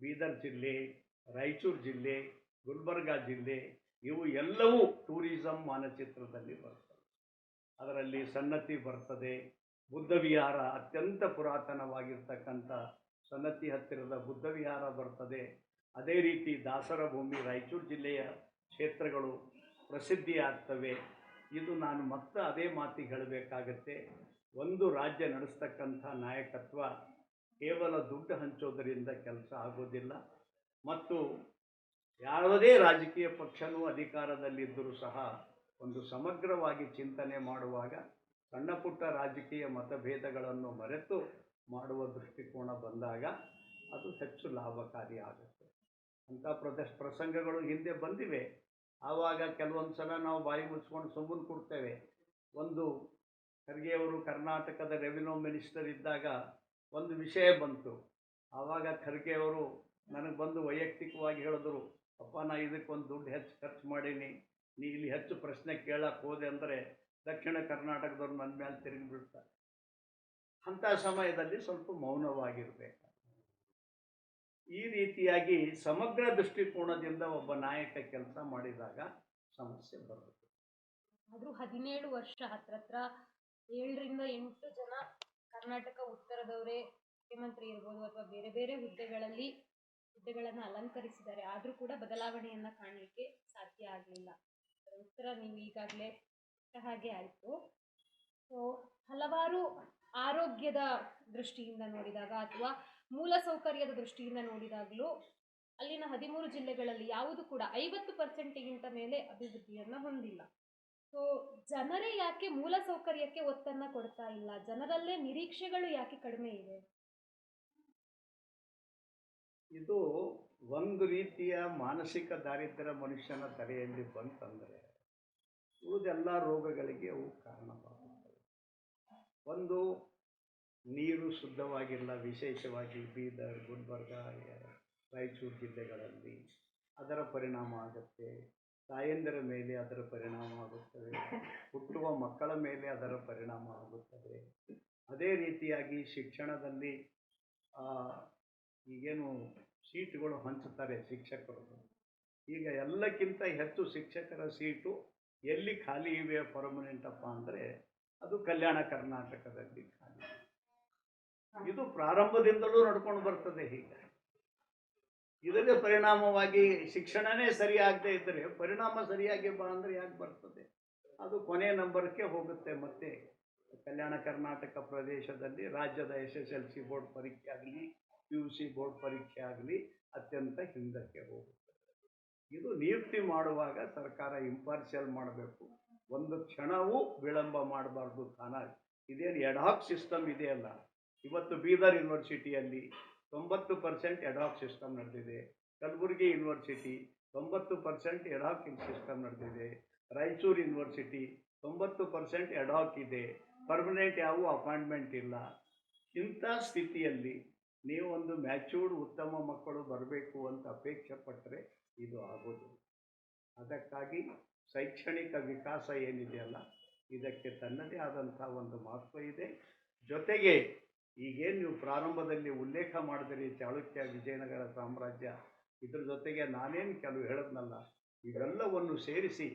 ಬೀದರ್ ಜಿಲ್ಲೆ ರಾಯಚೂರು ಜಿಲ್ಲೆ, ಗುಲ್ಬರ್ಗಾ ಜಿಲ್ಲೆ, ಇವು ಎಲ್ಲವೂ ಟೂರಿಸಂ ಮಾನಚಿತ್ರದಲ್ಲಿ ಬರ್ತವೆ. ಅದರಲ್ಲಿ ಸನ್ನತಿ ಬರ್ತದೆ. ಬುದ್ಧ ವಿಹಾರ ಅತ್ಯಂತ ಪುರಾತನವಾಗಿರ್ತಕ್ಕಂಥ ಸನ್ನತಿ ಹತ್ತಿರದ ಬುದ್ಧ ವಿಹಾರ ಬರ್ತದೆ. ಅದೇ ರೀತಿ ದಾಸರ ಭೂಮಿ ರಾಯಚೂರು ಜಿಲ್ಲೆಯ ಕ್ಷೇತ್ರಗಳು ಪ್ರಸಿದ್ಧಿಯಾಗ್ತವೆ. ಇದು ನಾನು ಮತ್ತೆ ಅದೇ ಮಾತಿಗೆ ಹೇಳಬೇಕಾಗತ್ತೆ. ಒಂದು ರಾಜ್ಯ ನಡೆಸ್ತಕ್ಕಂಥ ನಾಯಕತ್ವ ಕೇವಲ ದುಡ್ಡು ಹಂಚೋದರಿಂದ ಕೆಲಸ ಆಗೋದಿಲ್ಲ. ಮತ್ತು ಯಾವುದೇ ರಾಜಕೀಯ ಪಕ್ಷವೂ ಅಧಿಕಾರದಲ್ಲಿದ್ದರೂ ಸಹ ಒಂದು ಸಮಗ್ರವಾಗಿ ಚಿಂತನೆ ಮಾಡುವಾಗ ಸಣ್ಣ ಪುಟ್ಟ ರಾಜಕೀಯ ಮತಭೇದಗಳನ್ನು ಮರೆತು ಮಾಡುವ ದೃಷ್ಟಿಕೋನ ಬಂದಾಗ ಅದು ಹೆಚ್ಚು ಲಾಭಕಾರಿ ಆಗುತ್ತೆ. ಅಂಥ ಪ್ರದೇಶ ಪ್ರಸಂಗಗಳು ಹಿಂದೆ ಬಂದಿವೆ. ಆವಾಗ ಕೆಲವೊಂದು ಸಲ ನಾವು ಬಾಯಿ ಮುಚ್ಕೊಂಡು ಸುಮ್ಮನೆ ಕೊಡ್ತೇವೆ. ಒಂದು ಖರ್ಗೆಯವರು ಕರ್ನಾಟಕದ ರೆವಿನ್ಯೂ ಮಿನಿಸ್ಟರ್ ಇದ್ದಾಗ ಒಂದು ವಿಷಯ ಬಂತು. ಆವಾಗ ಖರ್ಗೆ ಅವರು ನನಗೆ ಬಂದು ವೈಯಕ್ತಿಕವಾಗಿ ಹೇಳಿದ್ರು, ಅಪ್ಪ, ನಾ ಇದಕ್ಕೊಂದು ದುಡ್ಡು ಹೆಚ್ಚು ಖರ್ಚು ಮಾಡೀನಿ. ನೀ ಇಲ್ಲಿ ಹೆಚ್ಚು ಪ್ರಶ್ನೆ ಕೇಳಕ್ಕೆ ಹೋದೆ ಅಂದರೆ ದಕ್ಷಿಣ ಕರ್ನಾಟಕದವ್ರು ನನ್ನ ಮೇಲೆ ತಿರುಗಿ ಬಿಡ್ತಾರೆ ಅಂಥ ಸಮಯದಲ್ಲಿ ಸ್ವಲ್ಪ ಮೌನವಾಗಿರಬೇಕು. ಈ ರೀತಿಯಾಗಿ ಸಮಗ್ರ ದೃಷ್ಟಿಕೋನದಿಂದ ಒಬ್ಬ ನಾಯಕ ಕೆಲಸ ಮಾಡಿದಾಗ ಸಮಸ್ಯೆ ಬರುತ್ತೆ. ಆದರೂ ಹದಿನೇಳು ವರ್ಷ ಹತ್ರ ಹತ್ರ ಏಳರಿಂದ ಎಂಟು ಜನ ಕರ್ನಾಟಕ ಉತ್ತರದವರೇ ಮುಖ್ಯಮಂತ್ರಿ ಇರ್ಬೋದು ಅಥವಾ ಬೇರೆ ಬೇರೆ ಹುದ್ದೆಗಳಲ್ಲಿ ಹುದ್ದೆಗಳನ್ನು ಅಲಂಕರಿಸಿದ್ದಾರೆ. ಆದರೂ ಕೂಡ ಬದಲಾವಣೆಯನ್ನ ಕಾಣಲಿಕ್ಕೆ ಸಾಧ್ಯ ಆಗಲಿಲ್ಲ. ಉತ್ತರ ನೀವು ಈಗಾಗಲೇ ಹಾಗೆ ಆಯಿತು. ಸೊ ಹಲವಾರು ಆರೋಗ್ಯದ ದೃಷ್ಟಿಯಿಂದ ನೋಡಿದಾಗ ಅಥವಾ ಮೂಲಸೌಕರ್ಯದ ದೃಷ್ಟಿಯಿಂದ ನೋಡಿದಾಗಲೂ ಅಲ್ಲಿನ ಹದಿಮೂರು ಜಿಲ್ಲೆಗಳಲ್ಲಿ ಯಾವುದು ಕೂಡ ಐವತ್ತು ಪರ್ಸೆಂಟಿಗಿಂತ ಮೇಲೆ ಅಭಿವೃದ್ಧಿಯನ್ನು ಹೊಂದಿಲ್ಲ. ಸೊ ಜನರೇ ಯಾಕೆ ಮೂಲ ಸೌಕರ್ಯಕ್ಕೆ ಒತ್ತನ್ನ ಕೊಡ್ತಾ ಇಲ್ಲ? ಜನರಲ್ಲೇ ನಿರೀಕ್ಷೆಗಳು ಯಾಕೆ ಕಡಿಮೆ ಇದೆ? ಇದು ಒಂದು ರೀತಿಯ ಮಾನಸಿಕ ದಾರಿದ್ರ್ಯ ಮನುಷ್ಯನ ತಲೆಯಲ್ಲಿ ಬಂತಂದರೆ ಉಳಿದೆಲ್ಲ ರೋಗಗಳಿಗೆ ಅವು ಕಾರಣವಾಗುತ್ತವೆ. ಒಂದು, ನೀರು ಶುದ್ಧವಾಗಿಲ್ಲ, ವಿಶೇಷವಾಗಿ ಬೀದರ್, ಗುಲ್ಬರ್ಗ, ರಾಯಚೂರು ಜಿಲ್ಲೆಗಳಲ್ಲಿ ಅದರ ಪರಿಣಾಮ ಆಗುತ್ತೆ. ತಾಯಂದಿರ ಮೇಲೆ ಅದರ ಪರಿಣಾಮ ಆಗುತ್ತದೆ ಹುಟ್ಟುವ ಮಕ್ಕಳ ಮೇಲೆ ಅದರ ಪರಿಣಾಮ ಆಗುತ್ತದೆ ಅದೇ ರೀತಿಯಾಗಿ ಶಿಕ್ಷಣದಲ್ಲಿ ಈಗೇನು ಸೀಟುಗಳು ಹಂಚುತ್ತಾರೆ ಶಿಕ್ಷಕರು. ಈಗ ಎಲ್ಲಕ್ಕಿಂತ ಹೆಚ್ಚು ಶಿಕ್ಷಕರ ಸೀಟು ಎಲ್ಲಿ ಖಾಲಿ ಇವೆ ಪರ್ಮನೆಂಟ್ ಅಪ್ಪ ಅಂದರೆ ಅದು ಕಲ್ಯಾಣ ಕರ್ನಾಟಕದಲ್ಲಿ ಖಾಲಿ. ಇದು ಪ್ರಾರಂಭದಿಂದಲೂ ನಡ್ಕೊಂಡು ಬರ್ತದೆ ಹೀಗೆ. ಇದರ ಪರಿಣಾಮವಾಗಿ ಶಿಕ್ಷಣನೇ ಸರಿಯಾಗದೇ ಇದ್ದರೆ, ಪರಿಣಾಮ ಸರಿಯಾಗಿ ಬಾ ಅಂದರೆ ಯಾಕೆ ಬರ್ತದೆ? ಅದು ಕೊನೆ ನಂಬರ್ಗೆ ಹೋಗುತ್ತೆ ಮತ್ತೆ. ಕಲ್ಯಾಣ ಕರ್ನಾಟಕ ಪ್ರದೇಶದಲ್ಲಿ ರಾಜ್ಯದ S S L C board ಪರೀಕ್ಷೆ ಆಗಲಿ ಪಿ ಯು ಸಿ ಬೋರ್ಡ್ ಪರೀಕ್ಷೆ ಆಗಲಿ ಅತ್ಯಂತ ಹಿಂದಕ್ಕೆ ಹೋಗುತ್ತದೆ ಇದು ನಿಯುಕ್ತಿ ಮಾಡುವಾಗ ಸರ್ಕಾರ ಇಂಪಾರ್ಷಿಯಲ್ ಮಾಡಬೇಕು. ಒಂದು ಕ್ಷಣವೂ ವಿಳಂಬ ಮಾಡಬಾರ್ದು ತಾನಾಗಿ ಇದೇನು ಎಡಾಕ್ ಸಿಸ್ಟಮ್ ಇದೆಯಲ್ಲ ಇವತ್ತು ಬೀದರ್ ಯೂನಿವರ್ಸಿಟಿಯಲ್ಲಿ ತೊಂಬತ್ತು ಪರ್ಸೆಂಟ್ ಎಡಾಕ್ ಸಿಸ್ಟಮ್ ನಡೆದಿದೆ. ಕಲಬುರಗಿ ಯೂನಿವರ್ಸಿಟಿ ತೊಂಬತ್ತು ಪರ್ಸೆಂಟ್ ಎಡಾಕ್ ಸಿಸ್ಟಮ್ ನಡೆದಿದೆ. ರಾಯಚೂರು ಯೂನಿವರ್ಸಿಟಿ ತೊಂಬತ್ತು ಪರ್ಸೆಂಟ್ ಎಡಾಕ್ ಇದೆ. ಪರ್ಮನೆಂಟ್ ಯಾವ ಅಪಾಯಿಂಟ್ಮೆಂಟ್ ಇಲ್ಲ. ಇಂಥ ಸ್ಥಿತಿಯಲ್ಲಿ ನೀವು ಒಂದು ಮ್ಯಾಚೂರ್ಡ್ ಉತ್ತಮ ಮಕ್ಕಳು ಬರಬೇಕು ಅಂತ ಅಪೇಕ್ಷೆ ಪಟ್ಟರೆ ಇದು ಆಗೋದು. ಅದಕ್ಕಾಗಿ ಶೈಕ್ಷಣಿಕ ವಿಕಾಸ ಏನಿದೆಯಲ್ಲ ಇದಕ್ಕೆ ತನ್ನದೇ ಆದಂಥ ಒಂದು ಮಹತ್ವ ಇದೆ. ಜೊತೆಗೆ ಈಗೇನು ನೀವು ಪ್ರಾರಂಭದಲ್ಲಿ ಉಲ್ಲೇಖ ಮಾಡಿದ್ರಿ ಚಾಳುಕ್ಯ ವಿಜಯನಗರ ಸಾಮ್ರಾಜ್ಯ. ಇದ್ರ ಜೊತೆಗೆ ನಾನೇನು ಕೆಲವು ಹೇಳದ್ನಲ್ಲ, ಇವೆಲ್ಲವನ್ನು ಸೇರಿಸಿ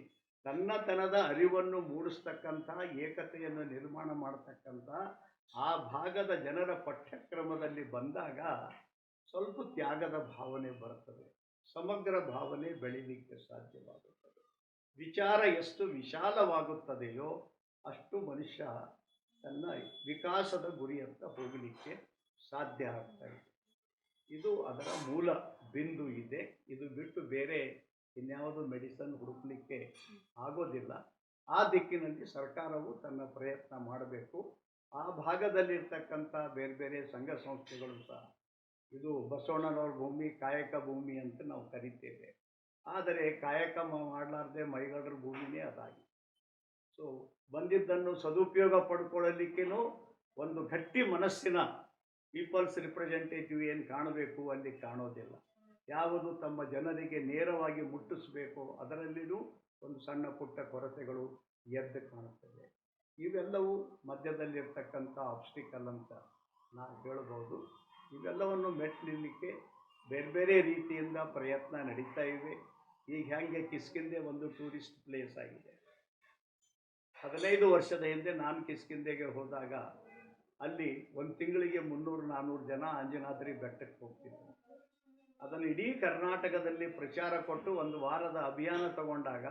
ತನ್ನತನದ ಅರಿವನ್ನು ಮೂಡಿಸ್ತಕ್ಕಂಥ ಏಕತೆಯನ್ನು ನಿರ್ಮಾಣ ಮಾಡತಕ್ಕಂಥ ಆ ಭಾಗದ ಜನರ ಪಠ್ಯಕ್ರಮದಲ್ಲಿ ಬಂದಾಗ ಸ್ವಲ್ಪ ತ್ಯಾಗದ ಭಾವನೆ ಬರುತ್ತದೆ ಸಮಗ್ರ ಭಾವನೆ ಬೆಳೀಲಿಕ್ಕೆ ಸಾಧ್ಯವಾಗುತ್ತದೆ. ವಿಚಾರ ಎಷ್ಟು ವಿಶಾಲವಾಗುತ್ತದೆಯೋ ಅಷ್ಟು ಮನುಷ್ಯ ತನ್ನ ವಿಕಾಸದ ಗುರಿಯತ್ತ ಹೋಗಲಿಕ್ಕೆ ಸಾಧ್ಯ ಆಗ್ತಾ ಇದೆ. ಇದು ಅದರ ಮೂಲ ಬಿಂದು ಇದೆ. ಇದು ಬಿಟ್ಟು ಬೇರೆ ಇನ್ಯಾವುದು ಮೆಡಿಸನ್ ಹುಡುಕಲಿಕ್ಕೆ ಆಗೋದಿಲ್ಲ. ಆ ದಿಕ್ಕಿನಲ್ಲಿ ಸರ್ಕಾರವು ತನ್ನ ಪ್ರಯತ್ನ ಮಾಡಬೇಕು. ಆ ಭಾಗದಲ್ಲಿರ್ತಕ್ಕಂಥ ಬೇರೆ ಬೇರೆ ಸಂಘ ಸಂಸ್ಥೆಗಳು ಸಹ ಇದು ಬಸವಣ್ಣನವ್ರ ಭೂಮಿ, ಕಾಯಕ ಭೂಮಿ ಅಂತ ನಾವು ಕರಿತೇವೆ. ಆದರೆ ಕಾಯಕ ಮಾಡಲಾರ್ದೆ ಮೈಗಳ್ರ ಭೂಮಿನೇ ಅದಾಗಿ ಸೊ ಬಂದಿದ್ದನ್ನು ಸದುಪಯೋಗ ಪಡ್ಕೊಳ್ಳಲಿಕ್ಕೇನು ಒಂದು ಗಟ್ಟಿ ಮನಸ್ಸಿನ ಪೀಪಲ್ಸ್ ರಿಪ್ರೆಸೆಂಟೇಟಿವ್ ಏನು ಕಾಣಬೇಕು ಅಲ್ಲಿ ಕಾಣೋದಿಲ್ಲ. ಯಾವುದು ತಮ್ಮ ಜನರಿಗೆ ನೇರವಾಗಿ ಮುಟ್ಟಿಸಬೇಕು ಅದರಲ್ಲಿಯೂ ಒಂದು ಸಣ್ಣ ಪುಟ್ಟ ಕೊರತೆಗಳು ಎದ್ದು ಕಾಣುತ್ತದೆ ಇವೆಲ್ಲವೂ ಮಧ್ಯದಲ್ಲಿರ್ತಕ್ಕಂಥ ಆಬ್ಸ್ಟಿಕಲ್ ಅಂತ ನಾನು ಹೇಳ್ಬೋದು. ಇವೆಲ್ಲವನ್ನು ಮೆಟ್ಟಲಿಕ್ಕೆ ಬೇರೆ ಬೇರೆ ರೀತಿಯಿಂದ ಪ್ರಯತ್ನ ನಡೀತಾ ಇವೆ. ಈಗ ಹೇಗೆ ಕಿಸ್ಕಿಂದೆ ಒಂದು ಟೂರಿಸ್ಟ್ ಪ್ಲೇಸ್ ಆಗಿದೆ. ಹದಿನೈದು ವರ್ಷದ ಹಿಂದೆ ನಾನು ಕಿಸ್ಕಿಂದೆಗೆ ಹೋದಾಗ ಅಲ್ಲಿ ಒಂದು ತಿಂಗಳಿಗೆ ಮುನ್ನೂರು ನಾನ್ನೂರು ಜನ ಅಂಜನಾದ್ರಿ ಬೆಟ್ಟಕ್ಕೆ ಹೋಗ್ತಿದ್ದರು ಅದನ್ನು ಇಡೀ ಕರ್ನಾಟಕದಲ್ಲಿ ಪ್ರಚಾರ ಕೊಟ್ಟು ಒಂದು ವಾರದ ಅಭಿಯಾನ ತಗೊಂಡಾಗ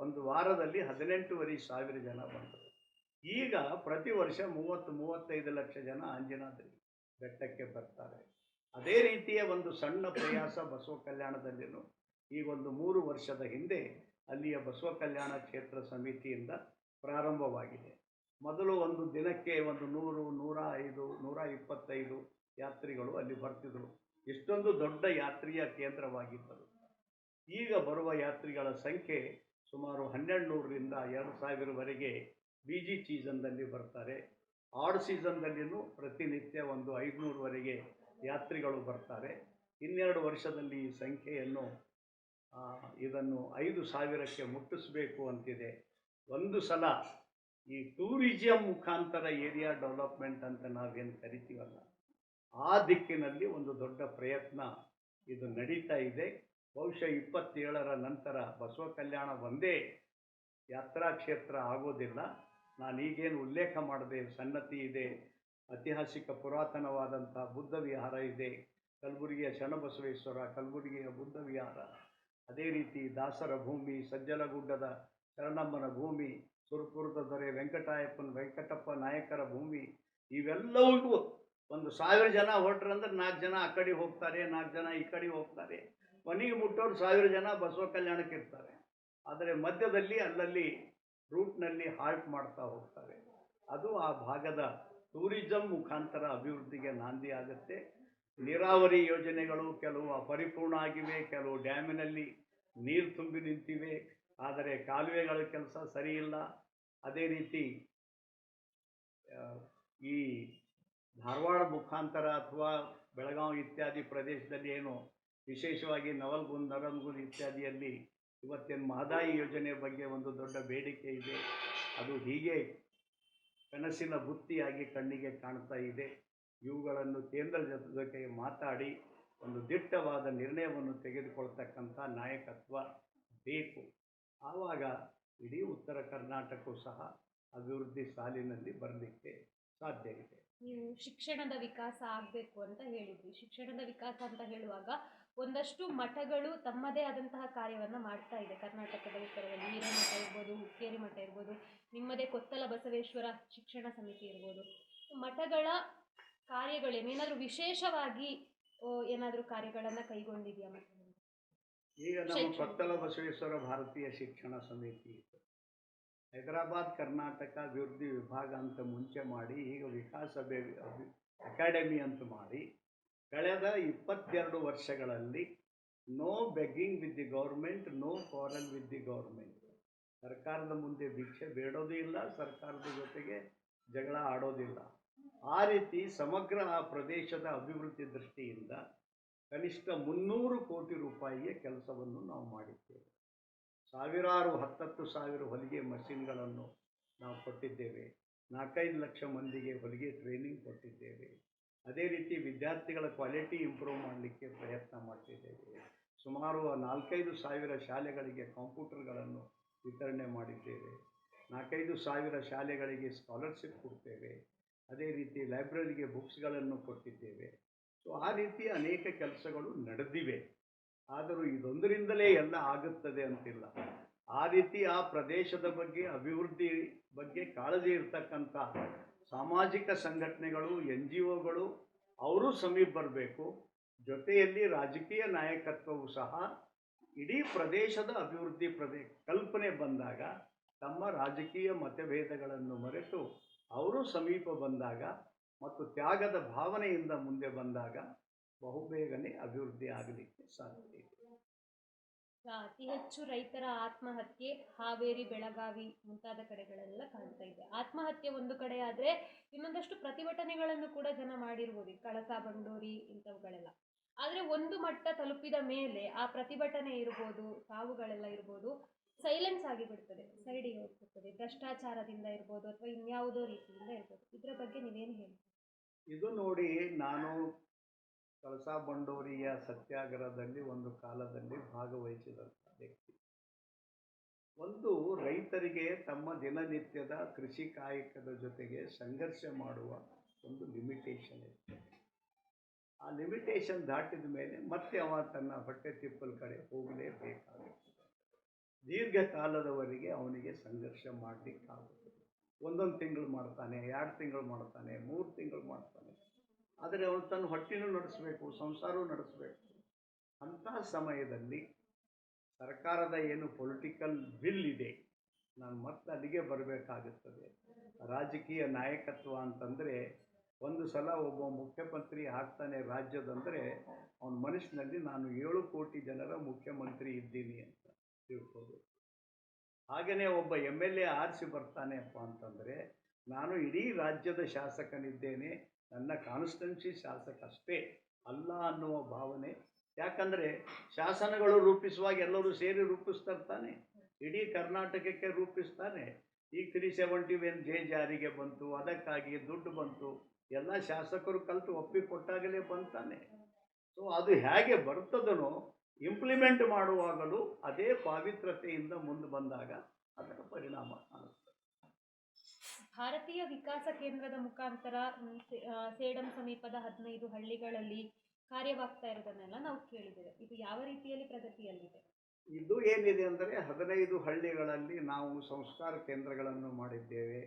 ಒಂದು ವಾರದಲ್ಲಿ ಹದಿನೆಂಟುವರೆ ಸಾವಿರ ಜನ ಬಂದರು. ಈಗ ಪ್ರತಿ ವರ್ಷ ಮೂವತ್ತು, ಮೂವತ್ತೈದು ಲಕ್ಷ ಜನ ಅಂಜನಾದ್ರಿ ಬೆಟ್ಟಕ್ಕೆ ಬರ್ತಾರೆ. ಅದೇ ರೀತಿಯ ಒಂದು ಸಣ್ಣ ಪ್ರಯಾಸ ಬಸವ ಕಲ್ಯಾಣದಲ್ಲಿನೂ ಈಗ ಒಂದು ಮೂರು ವರ್ಷದ ಹಿಂದೆ ಅಲ್ಲಿಯ ಬಸವ ಕಲ್ಯಾಣ ಕ್ಷೇತ್ರ ಸಮಿತಿಯಿಂದ ಪ್ರಾರಂಭವಾಗಿದೆ. ಮೊದಲು ಒಂದು ದಿನಕ್ಕೆ ಒಂದು ನೂರು, ನೂರ ಐದು, ನೂರ ಇಪ್ಪತ್ತೈದು ಯಾತ್ರಿಗಳು ಅಲ್ಲಿ ಬರ್ತಿದ್ರು. ಎಷ್ಟೊಂದು ದೊಡ್ಡ ಯಾತ್ರಿಯ ಕೇಂದ್ರವಾಗಿದ್ದರು. ಈಗ ಬರುವ ಯಾತ್ರಿಗಳ ಸಂಖ್ಯೆ ಸುಮಾರು ಹನ್ನೆರಡು ನೂರರಿಂದ ಎರಡು ಸಾವಿರವರೆಗೆ ಬಿ ಜಿ ಸೀಸನ್ದಲ್ಲಿ ಬರ್ತಾರೆ. ಆಡ್ ಸೀಸನ್ನಲ್ಲಿಯೂ ಪ್ರತಿನಿತ್ಯ ಒಂದು ಐದುನೂರವರೆಗೆ ಯಾತ್ರಿಗಳು ಬರ್ತಾರೆ. ಇನ್ನೆರಡು ವರ್ಷದಲ್ಲಿ ಈ ಸಂಖ್ಯೆಯನ್ನು ಇದನ್ನು ಐದು ಸಾವಿರಕ್ಕೆ ಮುಟ್ಟಿಸಬೇಕು ಅಂತಿದೆ. ಒಂದು ಸಲ ಈ ಟೂರಿಸಂ ಮುಖಾಂತರ ಏರಿಯಾ ಡೆವಲಪ್ಮೆಂಟ್ ಅಂತ ನಾವೇನು ಕರಿತೀವಲ್ಲ, ಆ ದಿಕ್ಕಿನಲ್ಲಿ ಒಂದು ದೊಡ್ಡ ಪ್ರಯತ್ನ ಇದು ನಡೀತಾ ಇದೆ. ಬಹುಶಃ ಇಪ್ಪತ್ತೇಳರ ನಂತರ ಬಸವ ಕಲ್ಯಾಣ ಒಂದೇ ಯಾತ್ರಾ ಕ್ಷೇತ್ರ ಆಗೋದಿಲ್ಲ. ನಾನು ಈಗೇನು ಉಲ್ಲೇಖ ಮಾಡಿದೆ ಸನ್ನತಿ ಇದೆ, ಐತಿಹಾಸಿಕ ಪುರಾತನವಾದಂಥ ಬುದ್ಧ ವಿಹಾರ ಇದೆ, ಕಲಬುರಗಿಯ ಶರಣಬಸವೇಶ್ವರ ಕಲಬುರಗಿಯ ಬುದ್ಧ ವಿಹಾರ. ಅದೇ ರೀತಿ ದಾಸರ ಭೂಮಿ, ಸಜ್ಜಲಗುಡ್ಡದ ಶರಣಮ್ಮನ ಭೂಮಿ, ಸುರಪುರದ ದೊರೆ ವೆಂಕಟಾಯಪ್ಪನ ವೆಂಕಟಪ್ಪ ನಾಯಕರ ಭೂಮಿ, ಇವೆಲ್ಲವೂ ಒಂದು ಸಾವಿರ ಜನ ಹೊರಟ್ರಂದ್ರೆ ನಾಲ್ಕು ಜನ ಆ ಕಡೆ ಹೋಗ್ತಾರೆ, ನಾಲ್ಕು ಜನ ಈ ಕಡೆ ಹೋಗ್ತಾರೆ. ಮನೆಗೆ ಮುಟ್ಟೋರು ಸಾವಿರ ಜನ ಬಸವ ಕಲ್ಯಾಣಕ್ಕೆ ಇರ್ತಾರೆ. ಆದರೆ ಮಧ್ಯದಲ್ಲಿ ಅಲ್ಲಲ್ಲಿ ರೂಟ್ನಲ್ಲಿ ಹಾಲ್ಟ್ ಮಾಡ್ತಾ ಹೋಗ್ತಾರೆ. ಅದು ಆ ಭಾಗದ ಟೂರಿಸಂ ಮುಖಾಂತರ ಅಭಿವೃದ್ಧಿಗೆ ನಾಂದಿ ಆಗುತ್ತೆ. ನೀರಾವರಿ ಯೋಜನೆಗಳು ಕೆಲವು ಅಪರಿಪೂರ್ಣ ಆಗಿವೆ, ಕೆಲವು ಡ್ಯಾಮಿನಲ್ಲಿ ನೀರು ತುಂಬಿ ನಿಂತಿವೆ. ಆದರೆ ಕಾಲುವೆಗಳ ಕೆಲಸ ಸರಿ ಇಲ್ಲ ಅದೇ ರೀತಿ ಈ ಧಾರವಾಡ ಮುಖಾಂತರ ಅಥವಾ ಬೆಳಗಾವಿ ಇತ್ಯಾದಿ ಪ್ರದೇಶದಲ್ಲಿ ಏನು ವಿಶೇಷವಾಗಿ ನವಲ್ಗುಂದ್ ನರನ್ಗುಂದ್ ಇತ್ಯಾದಿಯಲ್ಲಿ ಇವತ್ತೇನು ಮಹದಾಯಿ ಯೋಜನೆ ಬಗ್ಗೆ ಒಂದು ದೊಡ್ಡ ಬೇಡಿಕೆ ಇದೆ. ಅದು ಹೀಗೆ ಕನಸಿನ ಬುತ್ತಿಯಾಗಿ ಕಣ್ಣಿಗೆ ಕಾಣ್ತಾ ಇದೆ. ಇವುಗಳನ್ನು ಕೇಂದ್ರ ಜೊತೆ ಮಾತಾಡಿ ಒಂದು ದಿಟ್ಟವಾದ ನಿರ್ಣಯವನ್ನು ತೆಗೆದುಕೊಳ್ತಕ್ಕಂಥ ನಾಯಕತ್ವ ಬೇಕು. ಆವಾಗ ಇಡೀ ಉತ್ತರ ಕರ್ನಾಟಕವೂ ಸಹ ಅಭಿವೃದ್ಧಿ ಸಾಲಿನಲ್ಲಿ ಬರಲಿಕ್ಕೆ ಸಾಧ್ಯ ಇದೆ. ನೀವು ಶಿಕ್ಷಣದ ವಿಕಾಸ ಆಗಬೇಕು ಅಂತ ಹೇಳಿದ್ರಿ. ಶಿಕ್ಷಣದ ವಿಕಾಸ ಅಂತ ಹೇಳುವಾಗ ಒಂದಷ್ಟು ಮಠಗಳು ತಮ್ಮದೇ ಆದಂತಹ ಕಾರ್ಯವನ್ನು ಮಾಡ್ತಾ ಇದೆ. ಕರ್ನಾಟಕದ ಉತ್ತರದಲ್ಲಿ ಹಿರೇಮಠ ಇರ್ಬೋದು ಹುಕ್ಕೇರಿ ಮಠ ಇರ್ಬೋದು ನಿಮ್ಮದೇ ಕೊತ್ತಲ ಬಸವೇಶ್ವರ ಶಿಕ್ಷಣ ಸಮಿತಿ ಇರ್ಬೋದು. ಮಠಗಳ ಕಾರ್ಯಗಳೇನು? ಏನಾದರೂ ವಿಶೇಷವಾಗಿ ಏನಾದರೂ ಕಾರ್ಯಗಳನ್ನು ಕೈಗೊಂಡಿದೆಯಾ ಮಠ ಈಗ ನಮ್ಮ ಕೊತ್ತಲ ಬಸವೇಶ್ವರ ಭಾರತೀಯ ಶಿಕ್ಷಣ ಸಮಿತಿ ಹೈದರಾಬಾದ್ ಕರ್ನಾಟಕ ಅಭಿವೃದ್ಧಿ ವಿಭಾಗ ಅಂತ ಮುಂಚೆ ಮಾಡಿ ಈಗ ವಿಕಾಸ ಅಕಾಡೆಮಿ ಅಂತ ಮಾಡಿ ಕಳೆದ ಇಪ್ಪತ್ತೆರಡು ವರ್ಷಗಳಲ್ಲಿ no begging with the government no quarrel with the government ಸರ್ಕಾರದ ಮುಂದೆ ಭಿಕ್ಷೆ ಬೇಡೋದೂ ಇಲ್ಲ, ಸರ್ಕಾರದ ಜೊತೆಗೆ ಜಗಳ ಆಡೋದಿಲ್ಲ. ಆ ರೀತಿ ಸಮಗ್ರ ಆ ಪ್ರದೇಶದ ಅಭಿವೃದ್ಧಿ ದೃಷ್ಟಿಯಿಂದ ಕನಿಷ್ಠ ಮುನ್ನೂರು ಕೋಟಿ ರೂಪಾಯಿಯ ಕೆಲಸವನ್ನು ನಾವು ಮಾಡಿದ್ದೇವೆ. ಸಾವಿರಾರು ಹತ್ತತ್ತು ಸಾವಿರ ಹೊಲಿಗೆ ಮಷಿನ್ಗಳನ್ನು ನಾವು ಕೊಟ್ಟಿದ್ದೇವೆ. ನಾಲ್ಕೈದು ಲಕ್ಷ ಮಂದಿಗೆ ಹೊಲಿಗೆ ಟ್ರೈನಿಂಗ್ ಕೊಟ್ಟಿದ್ದೇವೆ. ಅದೇ ರೀತಿ ವಿದ್ಯಾರ್ಥಿಗಳ ಕ್ವಾಲಿಟಿ ಇಂಪ್ರೂವ್ ಮಾಡಲಿಕ್ಕೆ ಪ್ರಯತ್ನ ಮಾಡ್ತಿದ್ದೇವೆ. ಸುಮಾರು ನಾಲ್ಕೈದು ಸಾವಿರ ಶಾಲೆಗಳಿಗೆ ಕಂಪ್ಯೂಟರ್ಗಳನ್ನು ವಿತರಣೆ ಮಾಡಿದ್ದೇವೆ. ನಾಲ್ಕೈದು ಸಾವಿರ ಶಾಲೆಗಳಿಗೆ ಸ್ಕಾಲರ್ಶಿಪ್ ಕೊಡ್ತೇವೆ. ಅದೇ ರೀತಿ ಲೈಬ್ರರಿಗೆ ಬುಕ್ಸ್ಗಳನ್ನು ಕೊಟ್ಟಿದ್ದೇವೆ. ಸೊ, ಆ ರೀತಿ ಅನೇಕ ಕೆಲಸಗಳು ನಡೆದಿವೆ. ಆದರೂ ಇದೊಂದರಿಂದಲೇ ಎಲ್ಲ ಆಗುತ್ತದೆ ಅಂತಿಲ್ಲ. ಆ ರೀತಿ ಆ ಪ್ರದೇಶದ ಬಗ್ಗೆ, ಅಭಿವೃದ್ಧಿ ಬಗ್ಗೆ ಕಾಳಜಿ ಇರ್ತಕ್ಕಂಥ ಸಾಮಾಜಿಕ ಸಂಘಟನೆಗಳು ಎನ್ ಜಿ ಒಗಳು ಅವರು ಸಮೀಪ ಬರಬೇಕು. ಜೊತೆಯಲ್ಲಿ ರಾಜಕೀಯ ನಾಯಕತ್ವವು ಸಹ ಇಡೀ ಪ್ರದೇಶದ ಅಭಿವೃದ್ಧಿ ಪ್ರದೇ, ಕಲ್ಪನೆ ಬಂದಾಗ, ತಮ್ಮ ರಾಜಕೀಯ ಮತಭೇದಗಳನ್ನು ಮರೆತು ಅವರು ಸಮೀಪ ಬಂದಾಗ ಮತ್ತು ತ್ಯಾಗದ ಭಾವನೆಯಿಂದ ಮುಂದೆ ಬಂದಾಗ ಬಹುಬೇಗನೆ ಅಭಿವೃದ್ಧಿ ಆಗಲಿಕ್ಕೆ ಸಾಧ್ಯ ಇದೆ. ಅತಿ ಹೆಚ್ಚು ರೈತರ ಆತ್ಮಹತ್ಯೆ, ಹಾವೇರಿ, ಬೆಳಗಾವಿ ಮುಂತಾದ ಕಡೆಗಳೆಲ್ಲ ಕಾಣ್ತಾ ಇದೆ. ಆತ್ಮಹತ್ಯೆ ಒಂದು ಕಡೆ ಆದ್ರೆ ಇನ್ನೊಂದಷ್ಟು ಪ್ರತಿಭಟನೆಗಳನ್ನು ಕೂಡ ಜನ ಮಾಡಿರ್ಬೋದು ಕಳಸಾ ಬಂಡೂರಿ ಇಂಥವುಗಳೆಲ್ಲ. ಆದ್ರೆ ಒಂದು ಮಟ್ಟ ತಲುಪಿದ ಮೇಲೆ ಆ ಪ್ರತಿಭಟನೆ ಇರ್ಬೋದು, ಸಾವುಗಳೆಲ್ಲ ಇರ್ಬೋದು, ಸೈಲೆನ್ಸ್ ಆಗಿಬಿಡ್ತದೆ ಸೈಡಿಗೆ ಹೋಗ್ಬಿಡ್ತದೆ, ಭ್ರಷ್ಟಾಚಾರದಿಂದ ಇರ್ಬೋದು ಅಥವಾ ಇನ್ಯಾವುದೋ ರೀತಿಯಿಂದ ಇರ್ಬೋದು. ಇದರ ಬಗ್ಗೆ ನೀವೇನು ಹೇಳಿ ಇದು ನೋಡಿ ನಾನು ಕಳಸಾ ಬಂಡೂರಿಯ ಸತ್ಯಾಗ್ರಹದಲ್ಲಿ ಒಂದು ಕಾಲದಲ್ಲಿ ಭಾಗವಹಿಸಿದಂಥ ವ್ಯಕ್ತಿ. ಒಂದು ರೈತರಿಗೆ ತಮ್ಮ ದಿನನಿತ್ಯದ ಕೃಷಿ ಕಾಯಕದ ಜೊತೆಗೆ ಸಂಘರ್ಷ ಮಾಡುವ ಒಂದು ಲಿಮಿಟೇಷನ್ ಇರ್ತದೆ ಆ ಲಿಮಿಟೇಷನ್ ದಾಟಿದ ಮೇಲೆ ಮತ್ತೆ ಅವ ತನ್ನ ಹೊಟ್ಟೆ ತಿಪ್ಪಲ ಕಡೆ ಹೋಗಲೇಬೇಕಾಗುತ್ತದೆ ದೀರ್ಘಕಾಲದವರೆಗೆ ಅವನಿಗೆ ಸಂಘರ್ಷ ಮಾಡಲಿಕ್ಕಾಗುತ್ತದೆ. ಒಂದೊಂದು ತಿಂಗಳು ಮಾಡ್ತಾನೆ, ಎರಡು ತಿಂಗಳು ಮಾಡ್ತಾನೆ, ಮೂರು ತಿಂಗಳು ಮಾಡ್ತಾನೆ. ಆದರೆ ಅವನು ತನ್ನ ಹೊಟ್ಟೆನೂ ನಡೆಸಬೇಕು, ಸಂಸಾರವೂ ನಡೆಸಬೇಕು. ಅಂತಹ ಸಮಯದಲ್ಲಿ ಸರ್ಕಾರದ ಏನು ಪೊಲಿಟಿಕಲ್ ಬಿಲ್ ಇದೆ, ನಾನು ಮತ್ತೆ ಅಲ್ಲಿಗೆ ಬರಬೇಕಾಗುತ್ತದೆ. ರಾಜಕೀಯ ನಾಯಕತ್ವ ಅಂತಂದರೆ ಒಂದು ಸಲ ಒಬ್ಬ ಮುಖ್ಯಮಂತ್ರಿ ಆಗ್ತಾನೆ ರಾಜ್ಯದಂದರೆ ಅವನ ಮನಸ್ಸಿನಲ್ಲಿ ನಾನು ಏಳು ಕೋಟಿ ಜನರ ಮುಖ್ಯಮಂತ್ರಿ ಇದ್ದೀನಿ ಅಂತ ತಿಳ್ಕೋದು ಹಾಗೆಯೇ ಒಬ್ಬ ಎಂ ಎಲ್ ಎ ಆರಿಸಿ ಬರ್ತಾನೆಪ್ಪ ಅಂತಂದರೆ, ನಾನು ಇಡೀ ರಾಜ್ಯದ ಶಾಸಕನಿದ್ದೇನೆ ನನ್ನ ಕಾನ್ಸ್ಟೆನ್ಸಿ ಶಾಸಕ ಅಷ್ಟೇ ಅಲ್ಲ ಅನ್ನುವ ಭಾವನೆ. ಯಾಕಂದರೆ ಶಾಸನಗಳು ರೂಪಿಸುವಾಗ ಎಲ್ಲರೂ ಸೇರಿ ರೂಪಿಸ್ತಾರೆ ಇರ್ತಾನೆ ಇಡೀ ಕರ್ನಾಟಕಕ್ಕೆ ರೂಪಿಸ್ತಾನೆ. ಈ ತ್ರೀ ಸೆವೆಂಟಿ ವೆನ್ ಜೆ ಜಾರಿಗೆ ಬಂತು, ಅದಕ್ಕಾಗಿ ದುಡ್ಡು ಬಂತು. ಎಲ್ಲ ಶಾಸಕರು ಕಲಿತು ಒಪ್ಪಿಕೊಟ್ಟಾಗಲೇ ಬಂತಾನೆ. ಸೊ ಅದು ಹೇಗೆ ಬರ್ತದನೋ ಇಂಪ್ಲಿಮೆಂಟ್ ಮಾಡುವಾಗಲೂ ಅದೇ ಪಾವಿತ್ರತೆಯಿಂದ ಮುಂದೆ ಬಂದಾಗ ಅದರ ಪರಿಣಾಮ ಕಾಣುತ್ತೆ. ಭಾರತೀಯ ವಿಕಾಸ ಕೇಂದ್ರದ ಮುಖಾಂತರ ಸೇಡಂ ಸಮೀಪದ ಹದಿನೈದು ಹಳ್ಳಿಗಳಲ್ಲಿ ಕಾರ್ಯವಾಗ್ತಾ ಇರೋದನ್ನೆಲ್ಲ ನಾವು ಕೇಳಿದ್ದೇವೆ. ಇದು ಯಾವ ರೀತಿಯಲ್ಲಿ ಪ್ರಗತಿಯಲ್ಲಿದೆ? ಇದು ಏನಿದೆ ಅಂದರೆ ಹದಿನೈದು ಹಳ್ಳಿಗಳಲ್ಲಿ ನಾವು ಸಂಸ್ಕಾರ ಕೇಂದ್ರಗಳನ್ನು ಮಾಡಿದ್ದೇವೆ.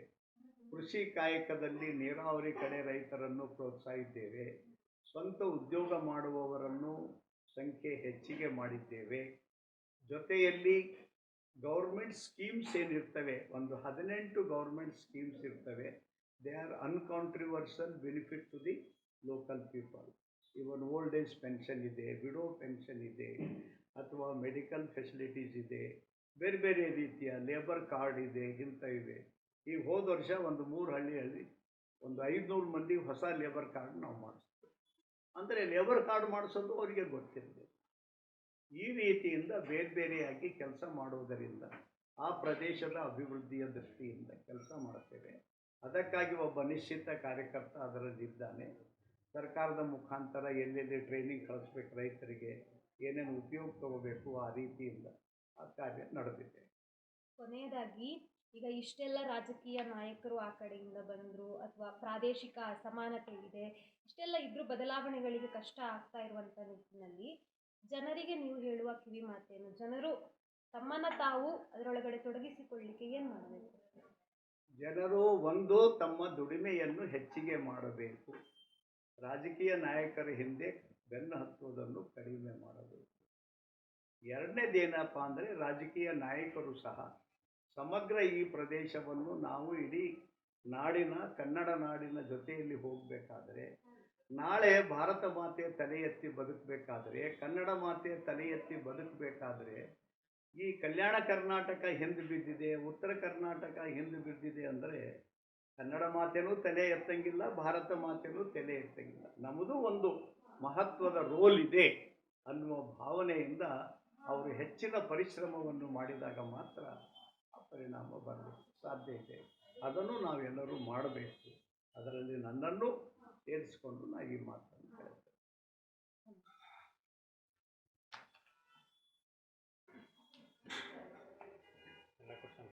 ಕೃಷಿ ಕಾಯಕದಲ್ಲಿ ನೀರಾವರಿ ಕಡೆ ರೈತರನ್ನು ಪ್ರೋತ್ಸಾಹಿದ್ದೇವೆ. ಸ್ವಂತ ಉದ್ಯೋಗ ಮಾಡುವವರನ್ನು ಸಂಖ್ಯೆ ಹೆಚ್ಚಿಗೆ ಮಾಡಿದ್ದೇವೆ. ಜೊತೆಯಲ್ಲಿ ಗೌರ್ಮೆಂಟ್ ಸ್ಕೀಮ್ಸ್ ಏನಿರ್ತವೆ, ಒಂದು ಹದಿನೆಂಟು ಗೌರ್ಮೆಂಟ್ ಸ್ಕೀಮ್ಸ್ ಇರ್ತವೆ, they are uncontroversial benefit to the local people. Even old age pension ಇದೆ, ವಿಡೋ ಪೆನ್ಷನ್ ಇದೆ, ಅಥವಾ ಮೆಡಿಕಲ್ ಫೆಸಿಲಿಟೀಸ್ ಇದೆ, ಬೇರೆ ಬೇರೆ ರೀತಿಯ ಲೇಬರ್ ಕಾರ್ಡ್ ಇದೆ, ಇಂಥ ಇವೆ. ಈಗ ಹೋದ ವರ್ಷ ಒಂದು ಮೂರು ಹಳ್ಳಿಯಲ್ಲಿ ಒಂದು ಐದುನೂರು ಮಂದಿ ಹೊಸ ಲೇಬರ್ ಕಾರ್ಡ್ ನಾವು ಮಾಡಿಸ್ತೀವಿ. ಅಂದರೆ ಲೇಬರ್ ಕಾರ್ಡ್ ಮಾಡಿಸೋದು ಅವರಿಗೆ ಗೊತ್ತಿರಲಿಲ್ಲ ಈ ರೀತಿಯಿಂದ ಬೇರೆ ಬೇರೆಯಾಗಿ ಕೆಲಸ ಮಾಡುವುದರಿಂದ ಆ ಪ್ರದೇಶದ ಅಭಿವೃದ್ಧಿಯ ದೃಷ್ಟಿಯಿಂದ ಕೆಲಸ ಮಾಡುತ್ತೇವೆ. ಅದಕ್ಕಾಗಿ ಒಬ್ಬ ನಿಶ್ಚಿತ ಕಾರ್ಯಕರ್ತ ಅದರಲ್ಲಿದ್ದಾನೆ. ಸರ್ಕಾರದ ಮುಖಾಂತರ ಎಲ್ಲೆಲ್ಲಿ ಟ್ರೈನಿಂಗ್ ಕಳಿಸ್ಬೇಕು ರೈತರಿಗೆ, ಏನೇನು ಉಪಯೋಗ ತಗೋಬೇಕು ಆ ರೀತಿಯಿಂದ ಆ ಕಾರ್ಯ ನಡೆದಿದೆ. ಕೊನೆಯದಾಗಿ, ಈಗ ಇಷ್ಟೆಲ್ಲ ರಾಜಕೀಯ ನಾಯಕರು ಆ ಕಡೆಯಿಂದ ಬಂದರು ಅಥವಾ ಪ್ರಾದೇಶಿಕ ಅಸಮಾನತೆ ಇದೆ, ಇಷ್ಟೆಲ್ಲ ಇದ್ರೂ ಬದಲಾವಣೆಗಳಿಗೆ ಕಷ್ಟ ಆಗ್ತಾ ಇರುವಂಥ ನಿಟ್ಟಿನಲ್ಲಿ ಜನರಿಗೆ ನೀವು ಹೇಳುವ ಕಿವಿ ಮಾತೇನು? ಜನರು ತಮ್ಮನ್ನ ತಾವು ಅದರೊಳಗಡೆ ತೊಡಗಿಸಿಕೊಳ್ಳಿಕ್ಕೆ ಏನು ಮಾಡಬೇಕು? ಜನರು ಒಂದು ತಮ್ಮ ದುಡಿಮೆಯನ್ನು ಹೆಚ್ಚಿಗೆ ಮಾಡಬೇಕು. ರಾಜಕೀಯ ನಾಯಕರ ಹಿಂದೆ ಬೆನ್ನು ಹತ್ತುವುದನ್ನು ಕಡಿಮೆ ಮಾಡಬೇಕು. ಎರಡನೇದೇನಪ್ಪ ಅಂದರೆ ರಾಜಕೀಯ ನಾಯಕರು ಸಹ ಸಮಗ್ರ ಈ ಪ್ರದೇಶವನ್ನು ನಾವು ಇಡೀ ನಾಡಿನ ಕನ್ನಡ ನಾಡಿನ ಜೊತೆಯಲ್ಲಿ ಹೋಗಬೇಕಾದರೆ ನಾಳೆ ಭಾರತ ಮಾತೆ ತಲೆ ಎತ್ತಿ ಬದುಕಬೇಕಾದ್ರೆ, ಕನ್ನಡ ಮಾತೆ ತಲೆ ಎತ್ತಿ ಬದುಕಬೇಕಾದ್ರೆ, ಈ ಕಲ್ಯಾಣ ಕರ್ನಾಟಕ ಹಿಂದೆ ಬಿದ್ದಿದೆ, ಉತ್ತರ ಕರ್ನಾಟಕ ಹಿಂದೆ ಬಿದ್ದಿದೆ ಅಂದರೆ, ಕನ್ನಡ ಮಾತೇನೂ ತಲೆ ಎತ್ತಂಗಿಲ್ಲ, ಭಾರತ ಮಾತೆನೂ ತಲೆ ಎತ್ತಂಗಿಲ್ಲ. ನಮ್ಮದು ಒಂದು ಮಹತ್ವದ ರೋಲ್ ಇದೆ ಅನ್ನುವ ಭಾವನೆಯಿಂದ ಅವರು ಹೆಚ್ಚಿನ ಪರಿಶ್ರಮವನ್ನು ಮಾಡಿದಾಗ ಮಾತ್ರ ಆ ಪರಿಣಾಮ ಬರಲು ಸಾಧ್ಯ ಇದೆ. ಅದನ್ನು ನಾವೆಲ್ಲರೂ ಮಾಡಬೇಕು. ಅದರಲ್ಲಿ ನನ್ನನ್ನು ಸೇರಿಸಿಕೊಂಡು ನಾ ಈ ಮಾತು